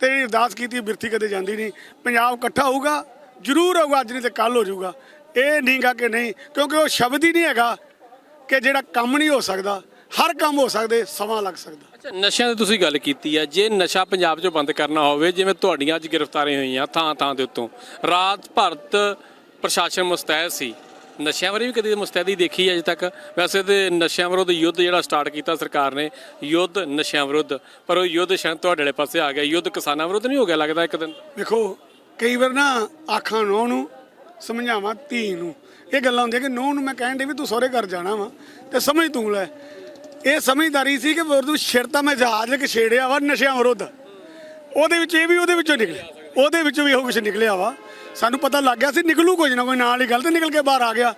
ਤੇ ਜਿਹੜੀ ਅਰਦਾਸ ਕੀਤੀ ਬਿਰਥੀ ਕਦੇ ਜਾਂਦੀ ਨਹੀਂ। ਪੰਜਾਬ ਇਕੱਠਾ ਹੋਊਗਾ। ਜ਼ਰੂਰ ਹੋਊਗਾ ਅੱਜ ਨਹੀਂ ਤੇ ਕੱਲ ਹੋ ਜਾਊਗਾ। ਇਹ ਨਹੀਂਗਾ ਕਿ ਨਹੀਂ ਕਿਉਂਕਿ ਉਹ ਸ਼ਬਦ ਹੀ ਨਹੀਂ ਹੈਗਾ ਕਿ ਜਿਹੜਾ ਕੰਮ ਨਹੀਂ ਹੋ ਸਕਦਾ। ਹਰ ਕੰਮ ਹੋ ਸਕਦੇ ਸਮਾਂ ਲੱਗ ਸਕਦਾ। ਅੱਛਾ ਨਸ਼ਿਆਂ ਦੀ ਤੁਸੀਂ ਗੱਲ ਕੀਤੀ ਹੈ ਜੇ ਨਸ਼ਾ ਪੰਜਾਬ 'ਚੋਂ ਬੰਦ ਕਰਨਾ ਹੋਵੇ ਜਿਵੇਂ ਤੁਹਾਡੀਆਂ ਅੱਜ ਗ੍ਰਿਫਤਾਰੀਆਂ ਹੋਈਆਂ ਥਾਂ ਥਾਂ ਦੇ ਉੱਤੋਂ। ਰਾਤ ਭਰਤ ਪ੍ਰਸ਼ਾਸਨ ਮੁਸਤੈਦ ਸੀ। ਨਸ਼ਿਆਂ ਬਾਰੇ ਵੀ ਕਦੇ ਮੁਸਤੈਦੀ ਦੇਖੀ ਅਜੇ ਤੱਕ? ਵੈਸੇ ਤੇ ਨਸ਼ਿਆਂ ਵਿਰੁੱਧ ਯੁੱਧ ਜਿਹੜਾ ਸਟਾਰਟ ਕੀਤਾ ਸਰਕਾਰ ਨੇ ਯੁੱਧ ਨਸ਼ਿਆਂ ਵਿਰੁੱਧ। ਪਰ ਉਹ ਯੁੱਧ ਸ਼ਾਇਦ ਤੁਹਾਡੇ ਵਾਲੇ ਪਾਸੇ ਆ ਗਿਆ। ਯੁੱਧ ਕਿਸਾਨਾਂ ਵਿਰੁੱਧ ਨਹੀਂ ਹੋ ਗਿਆ ਲੱਗਦਾ ਇੱਕ ਦਿਨ? ਵੇਖੋ ਕਈ ਵਾਰ ਨਾ ਆਖਾਂ ਨੋ ਨੂੰ ਸਮਝਾਵਾਂ ਧੀ ਨੂੰ। ਇਹ ਗੱਲਾਂ ਹੁੰਦੀਆਂ ਕਿ ਨੋ ਨੂੰ ਮੈਂ ਕਹਿਣ ਦੇ ਵੀ ਤੂੰ ਸਹੁਰੇ ਘਰ ਜਾਣਾ ਵਾ ਤੇ ਸਮਝ ਤੂੰ ਲੈ। ਇਹ ਸਮਝਦਾਰੀ ਸੀ ਕਿ ਵਰਦੂ ਛਿੜ ਤਾਂ ਮੈਂ ਜਹਾਜ਼ ਲੈ ਕੇ ਛੇੜਿਆ ਵਾ ਨਸ਼ਿਆਂ ਵਿਰੁੱਧ। ਉਹਦੇ ਵਿੱਚ ਇਹ ਵੀ ਉਹਦੇ ਵਿੱਚੋਂ ਨਿਕਲਿਆ। ਉਹਦੇ ਵਿੱਚੋਂ ਵੀ ਇਹੋ ਕੁਝ ਨਿਕਲਿਆ ਵਾ। ਸਾਨੂੰ ਪਤਾ ਲੱਗ ਗਿਆ ਸੀ ਨਿਕਲੂ ਕੁਝ ਨਾ ਕੋਈ ਨਾਲ ਹੀ ਗੱਲ ਤੇ ਨਿਕਲ ਕੇ ਬਾਹਰ ਆ ਗਿਆ।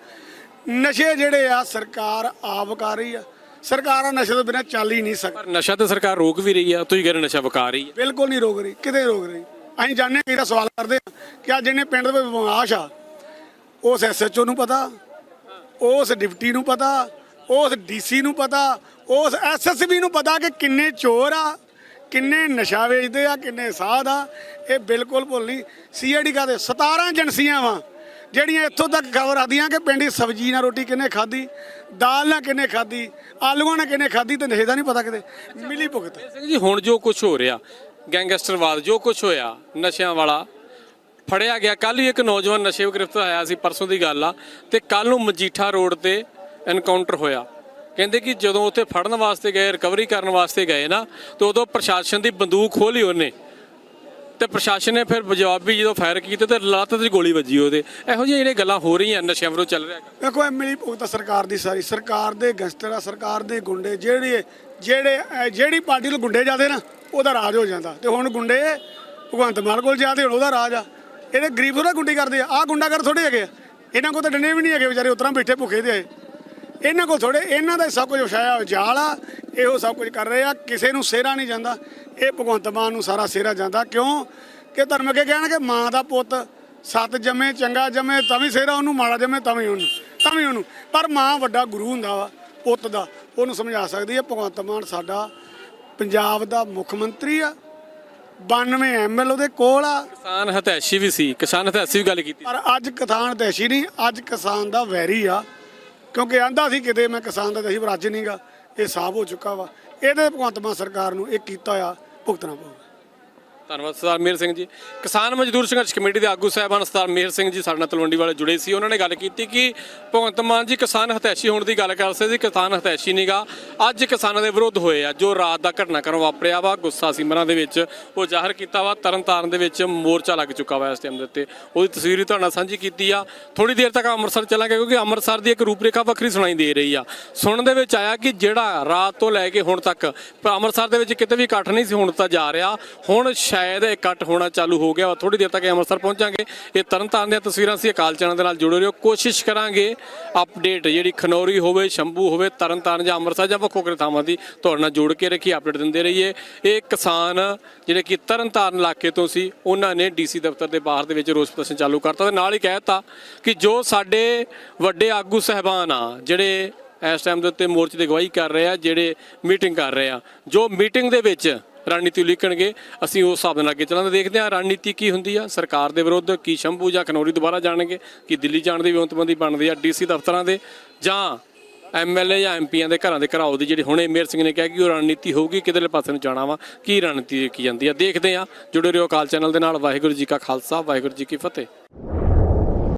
ਨਸ਼ੇ ਜਿਹੜੇ ਆ ਸਰਕਾਰ ਆਪ ਕਰ ਰਹੀ ਆ। ਸਰਕਾਰਾਂ ਨਸ਼ੇ ਤੋਂ ਬਿਨਾਂ ਚੱਲ ਹੀ ਨਹੀਂ ਸਕਦੀ। ਪਰ ਨਸ਼ਾ ਤੇ ਸਰਕਾਰ ਰੋਕ ਵੀ ਰਹੀ ਆ। ਤੁਸੀਂ ਕਹਿੰਦੇ ਨਸ਼ਾ ਵਿਕਾ ਰਹੀ ਹੈ ਬਿਲਕੁਲ ਨਹੀਂ ਰੋਕ ਰਹੀ। ਕਿਤੇ ਰੋਕ ਰਹੀ। ਅਸੀਂ ਜਾਣਦੇ ਹਾਂ ਕਿਹਦਾ ਸਵਾਲ ਕਰਦੇ ਹਾਂ ਕਿ ਆ ਜਿਹਨੇ ਪਿੰਡ ਦੇ ਵਿੱਚ ਆ। ਉਸ ਐਸਐਚਓ ਨੂੰ ਪਤਾ, ਉਸ ਡਿਪਟੀ ਨੂੰ ਪਤਾ, ਉਸ ਡੀਸੀ ਨੂੰ ਪਤਾ, ਉਸ ਐਸਐਸਬੀ ਨੂੰ ਪਤਾ ਕਿ ਕਿੰਨੇ ਚੋਰ ਆ, ਕਿੰਨੇ ਨਸ਼ਾ ਵੇਚਦੇ ਆ, ਕਿੰਨੇ ਸਾਧ ਆ। ਇਹ ਬਿਲਕੁਲ ਭੁੱਲ ਨਹੀਂ। ਸੀਆਈਡੀ ਕਾਦੇ 17 ਏਜੰਸੀਆਂ ਵਾ, ਜਿਹੜੀਆਂ ਇੱਥੋਂ ਤੱਕ ਖਬਰ ਆਦੀਆਂ ਕਿ ਪਿੰਡ ਦੀ ਸਬਜ਼ੀ ਨਾਲ ਰੋਟੀ ਕਿੰਨੇ ਖਾਧੀ, ਦਾਲ ਨਾਲ ਕਿੰਨੇ ਖਾਧੀ, ਆਲੂਆਂ ਨਾਲ ਕਿੰਨੇ ਖਾਧੀ ਤੇ ਨਸ਼ੇ ਦਾ ਨਹੀਂ ਪਤਾ ਕਿਤੇ। ਮਿਲੀ ਭੁਗਤ। ਸਿੰਘ ਜੀ, ਹੁਣ ਜੋ ਕੁਝ ਹੋ ਰਿਹਾ ਗੈਂਗਸਟਰਵਾਦ ਜੋ ਕੁਝ ਹੋਇਆ ਨਸ਼ਿਆਂ ਵਾਲਾ, ਫੜਿਆ ਗਿਆ। ਕੱਲ ਹੀ ਇੱਕ ਨੌਜਵਾਨ ਨਸ਼ੇ ਗ੍ਰਿਫ਼ਤ ਹੋਇਆ ਸੀ, ਪਰਸੋਂ ਦੀ ਗੱਲ ਆ। ਤੇ ਕੱਲ ਨੂੰ ਮਜੀਠਾ ਰੋਡ ਤੇ ਐਨਕਾਊਂਟਰ ਹੋਇਆ। ਕਹਿੰਦੇ ਕਿ ਜਦੋਂ ਉੱਥੇ ਫੜਨ ਵਾਸਤੇ ਗਏ ਰਿਕਵਰੀ ਕਰਨ ਵਾਸਤੇ ਗਏ ਨਾ, ਤੇ ਉਦੋਂ ਪ੍ਰਸ਼ਾਸਨ ਦੀ ਬੰਦੂਕ ਖੋਲੀ ਉਹਨੇ। ਤੇ ਪ੍ਰਸ਼ਾਸਨ ਨੇ ਫਿਰ ਜਵਾਬੀ ਜਦੋਂ ਫਾਇਰ ਕੀਤੇ ਤੇ ਲੱਤ ਤੇ ਗੋਲੀ ਵੱਜੀ ਉਹਦੇ। ਇਹੋ ਜਿਹੀਆਂ ਜਿਹੜੀਆਂ ਗੱਲਾਂ ਹੋ ਰਹੀਆਂ ਨਸ਼ਿਆਂ ਵਿਰੁੱਧ ਚੱਲ ਰਿਹਾ। ਦੇਖੋ ਇਹ ਮਿਲੀ ਭੁਗਤ ਸਰਕਾਰ ਦੀ ਸਾਰੀ। ਸਰਕਾਰ ਦੇ ਗੈਂਗਸਟਰ ਆ, ਸਰਕਾਰ ਦੇ ਗੁੰਡੇ ਜਿਹੜੇ ਜਿਹੜੇ, ਅਹ, ਜਿਹੜੀ ਪਾਰਟੀ ਨੂੰ ਗੁੰਡੇ ਜਾਂਦੇ ਨਾ, ਉਹਦਾ ਰਾਜ ਹੋ ਜਾਂਦਾ। ਤੇ ਹੁਣ ਗੁੰਡੇ ਭਗਵੰਤ ਮਾਨ ਕੋਲ ਜਾਂਦੇ ਹੁਣ ਉਹਦਾ ਰਾਜ ਆ। ਇਹਦੇ ਗਰੀਬ ਥੋੜਾ ਗੁੰਡੀ ਕਰਦੇ ਆ। ਆਹ ਗੁੰਡਾ ਕਰ ਥੋੜੇ ਹੈਗੇ ਆ। ਇਹਨਾਂ ਕੋਲ ਤਾਂ ਡੰਡੇ ਵੀ ਨਹੀਂ ਹੈਗੇ ਵਿਚਾਰੇ ਉਤਰਾਂ ਬੈਠੇ ਭੁੱਖੇ ਤੇ ਆਏ। ਇਹਨਾਂ ਕੋਲ ਥੋੜੇ ਇਹਨਾਂ ਦਾ ਹੀ ਸਭ ਕੁਝ ਵਿਛਾਇਆ ਹੋਇਆ, ਜਾਲ ਆ। ਇਹੋ ਸਭ ਕੁਝ ਕਰ ਰਹੇ ਆ। ਕਿਸੇ ਨੂੰ ਸਿਹਰਾ ਨਹੀਂ ਜਾਂਦਾ। ਇਹ ਭਗਵੰਤ ਮਾਨ ਨੂੰ ਸਾਰਾ ਸਿਹਰਾ ਜਾਂਦਾ। ਕਿਉਂ? ਕਿ ਧਰਮ ਅੱਗੇ ਕਹਿਣਗੇ, ਮਾਂ ਦਾ ਪੁੱਤ ਸੱਤ ਜੰਮੇ, ਚੰਗਾ ਜੰਮੇ, ਤਾਂ ਵੀ ਸਿਹਰਾ ਉਹਨੂੰ, ਮਾੜਾ ਜੰਮੇ, ਤਾਂ ਵੀ ਉਹਨੂੰ, ਤਾਂ ਵੀ ਉਹਨੂੰ। ਪਰ ਮਾਂ ਵੱਡਾ ਗੁਰੂ ਹੁੰਦਾ ਵਾ। ਪੁੱਤ ਦਾ ਉਹਨੂੰ ਸਮਝਾ ਸਕਦੀ ਹੈ ਭਗਵੰਤ ਮਾਨ ਸਾਡਾ ਪੰਜਾਬ ਦਾ ਮੁੱਖ ਮੰਤਰੀ ਆ 92 ਐਮਐਲ ਉਹਦੇ ਕੋਲ ਆ। ਕਿਸਾਨ ਹਤੈਸ਼ੀ ਵੀ ਸੀ ਕਿਸਾਨ ਹਤੈਸ਼ੀ ਵੀ ਗੱਲ ਕੀਤੀ ਪਰ ਅੱਜ ਕਿਸਾਨ ਦੇਸ਼ੀ ਨਹੀਂ ਅੱਜ ਕਿਸਾਨ ਦਾ ਵੈਰੀ ਆ ਕਿਉਂਕਿ ਆਂਦਾ ਸੀ ਕਿਤੇ ਮੈਂ ਕਿਸਾਨ ਦਾ ਦੇਸ਼ੀ ਪਰ ਅੱਜ ਨਹੀਂਗਾ ਇਹ ਸਾਫ਼ ਹੋ ਚੁੱਕਾ ਵਾ। ਇਹਦੇ ਭਗਵੰਤ ਮਾਨ ਸਰਕਾਰ ਨੂੰ ਇਹ ਕੀਤਾ ਆ ਭੁਗਤਣਾ ਪਊਗਾ। ਧੰਨਵਾਦ ਸਰਦਾਰ ਮੇਹਰ ਸਿੰਘ ਜੀ। ਕਿਸਾਨ ਮਜ਼ਦੂਰ ਸੰਘਰਸ਼ ਕਮੇਟੀ ਦੇ ਆਗੂ ਸਾਹਿਬਾਨ ਸਰਦਾਰ ਮੇਹਰ ਸਿੰਘ ਜੀ ਸਾਡੇ ਨਾਲ ਤਲਵੰਡੀ ਵਾਲੇ ਜੁੜੇ ਸੀ। ਉਹਨਾਂ ਨੇ ਗੱਲ ਕੀਤੀ ਕਿ ਭਗਵੰਤ ਮਾਨ ਜੀ ਕਿਸਾਨ ਹਤੈਸ਼ੀ ਹੋਣ ਦੀ ਗੱਲ ਕਰ ਰਹੇ ਸੀ, ਕਿਸਾਨ ਹਤੈਸ਼ੀ ਨਹੀਂਗਾ ਅੱਜ ਕਿਸਾਨਾਂ ਦੇ ਵਿਰੁੱਧ ਹੋਏ ਆ, ਜੋ ਰਾਤ ਦਾ ਘਟਨਾਕ੍ਰਮ ਵਾਪਰਿਆ ਵਾ, ਗੁੱਸਾ ਸੀ ਦੇ ਵਿੱਚ ਉਹ ਜ਼ਾਹਰ ਕੀਤਾ ਵਾ, ਤਰਨਤਾਰਨ ਦੇ ਵਿੱਚ ਮੋਰਚਾ ਲੱਗ ਚੁੱਕਾ ਵਾ ਇਸ ਟਾਈਮ ਦੇ ਉੱਤੇ। ਉਹਦੀ ਤਸਵੀਰ ਤੁਹਾਡੇ ਨਾਲ ਸਾਂਝੀ ਕੀਤੀ ਆ। ਥੋੜੀ ਦੇਰ ਤੱਕ ਅੰਮ੍ਰਿਤਸਰ ਚੱਲਾਂਗੇ, ਕਿਉਂਕਿ ਅੰਮ੍ਰਿਤਸਰ ਦੀ ਇੱਕ ਰੂਪਰੇਖਾ ਵੱਖਰੀ ਸੁਣਾਈ ਦੇ ਰਹੀ ਆ। ਸੁਣਨ ਦੇ ਵਿੱਚ ਆਇਆ ਕਿ ਜਿਹੜਾ ਰਾਤ ਤੋਂ ਲੈ ਕੇ ਹੁਣ ਤੱਕ ਅੰਮ੍ਰਿਤਸਰ ਦੇ ਵਿੱਚ ਕਿਤੇ ਵੀ ਇਕੱਠ ਨਹੀਂ ਸੀ, ਹੁਣ ਤਾਂ ਜਾ ਰਿਹਾ। ਹੁਣ ਸ਼ਾਇਦ ਇਹ ਇਕੱਠ ਹੋਣਾ ਚਾਲੂ ਹੋ ਗਿਆ ਵਾ। ਥੋੜੀ ਦੇਰ ਤੱਕ ਅੰਮ੍ਰਿਤਸਰ ਪਹੁੰਚਾਂਗੇ। ਇਹ ਤਰਨਤਾਰਨ ਦੀਆਂ ਤਸਵੀਰਾਂ ਸੀ ਅਕਾਲ ਚੈਨਲ ਦੇ ਨਾਲ ਜੁੜੇ ਰਹੋ। ਕੋਸ਼ਿਸ਼ ਕਰਾਂਗੇ ਅਪਡੇਟ ਜਿਹੜੀ ਖਨੌਰੀ ਹੋਵੇ, ਸ਼ੰਭੂ ਹੋਵੇ, ਤਰਨਤਾਰਨ ਜਾਂ ਅੰਮ੍ਰਿਤਸਰ ਜਾਂ ਵੱਖੋ ਵੱਖਰੇ ਥਾਵਾਂ ਦੀ ਤੁਹਾਡੇ ਨਾਲ ਜੋੜ ਕੇ ਰੱਖੀ ਅਪਡੇਟ ਦਿੰਦੇ ਰਹੀਏ। ਇਹ ਕਿਸਾਨ ਜਿਹੜੇ ਕਿ ਤਰਨਤਾਰਨ ਇਲਾਕੇ ਤੋਂ ਸੀ, ਉਹਨਾਂ ਨੇ ਡੀਸੀ ਦਫ਼ਤਰ ਦੇ ਬਾਹਰ ਦੇ ਵਿੱਚ ਰੋਸ ਪ੍ਰਦਰਸ਼ਨ ਚਾਲੂ ਕਰਤਾ ਤੇ ਨਾਲ ਹੀ ਕਹਿਤਾ ਕਿ ਜੋ ਸਾਡੇ ਵੱਡੇ ਆਗੂ ਸਹਿਬਾਨ ਆ, ਜਿਹੜੇ ਇਸ ਟਾਈਮ ਦੇ ਉੱਤੇ ਮੋਰਚੇ ਦੀ ਅਗਵਾਈ ਕਰ ਰਹੇ ਆ, ਜਿਹੜੇ ਮੀਟਿੰਗ ਕਰ ਰਹੇ ਆ, ਜੋ ਮੀਟਿੰਗ ਦੇ ਵਿੱਚ ਰਣਨੀਤੀ ਉਲੀਕਣਗੇ, ਅਸੀਂ ਉਸ ਹਿਸਾਬ ਨਾਲ ਅੱਗੇ ਚੱਲਾਂਗੇ। ਦੇਖਦੇ ਹਾਂ ਰਣਨੀਤੀ ਕੀ ਹੁੰਦੀ ਆ। ਸਰਕਾਰ ਦੇ ਵਿਰੁੱਧ ਕੀ ਸ਼ੰਭੂ ਜਾਂ ਖਨੌਰੀ ਦੁਬਾਰਾ ਜਾਣਗੇ, ਕਿ ਦਿੱਲੀ ਜਾਣ ਦੀ ਵਿਉਂਤਬੰਦੀ ਬਣਦੀ ਆ ਡੀਸੀ ਦਫ਼ਤਰਾਂ ਦੇ, ਜਾਂ ਐਮਐਲਏ ਜਾਂ ਐਮਪੀਆਂ ਦੇ ਘਰਾਂ ਦੇ ਘਰਾਓ ਦੀ ਜਿਹੜੀ ਹੁਣੇ ਮੇਰ ਸਿੰਘ ਨੇ ਕਿਹਾ ਕਿ ਉਹ ਰਣਨੀਤੀ ਹੋਊਗੀ, ਕਿਧਰਲੇ ਪਾਸੇ ਨੂੰ ਜਾਣਾ ਵਾ, ਕੀ ਰਣਨੀਤੀ ਕੀ ਜਾਂਦੀ ਆ। ਦੇਖਦੇ ਆ ਜੁੜੇ ਰਹੋ ਅਕਾਲ ਚੈਨਲ ਦੇ ਨਾਲ। ਵਾਹਿਗੁਰੂ ਜੀ ਕਾ ਖਾਲਸਾ, ਵਾਹਿਗੁਰੂ ਜੀ ਕੀ ਫਤਿਹ।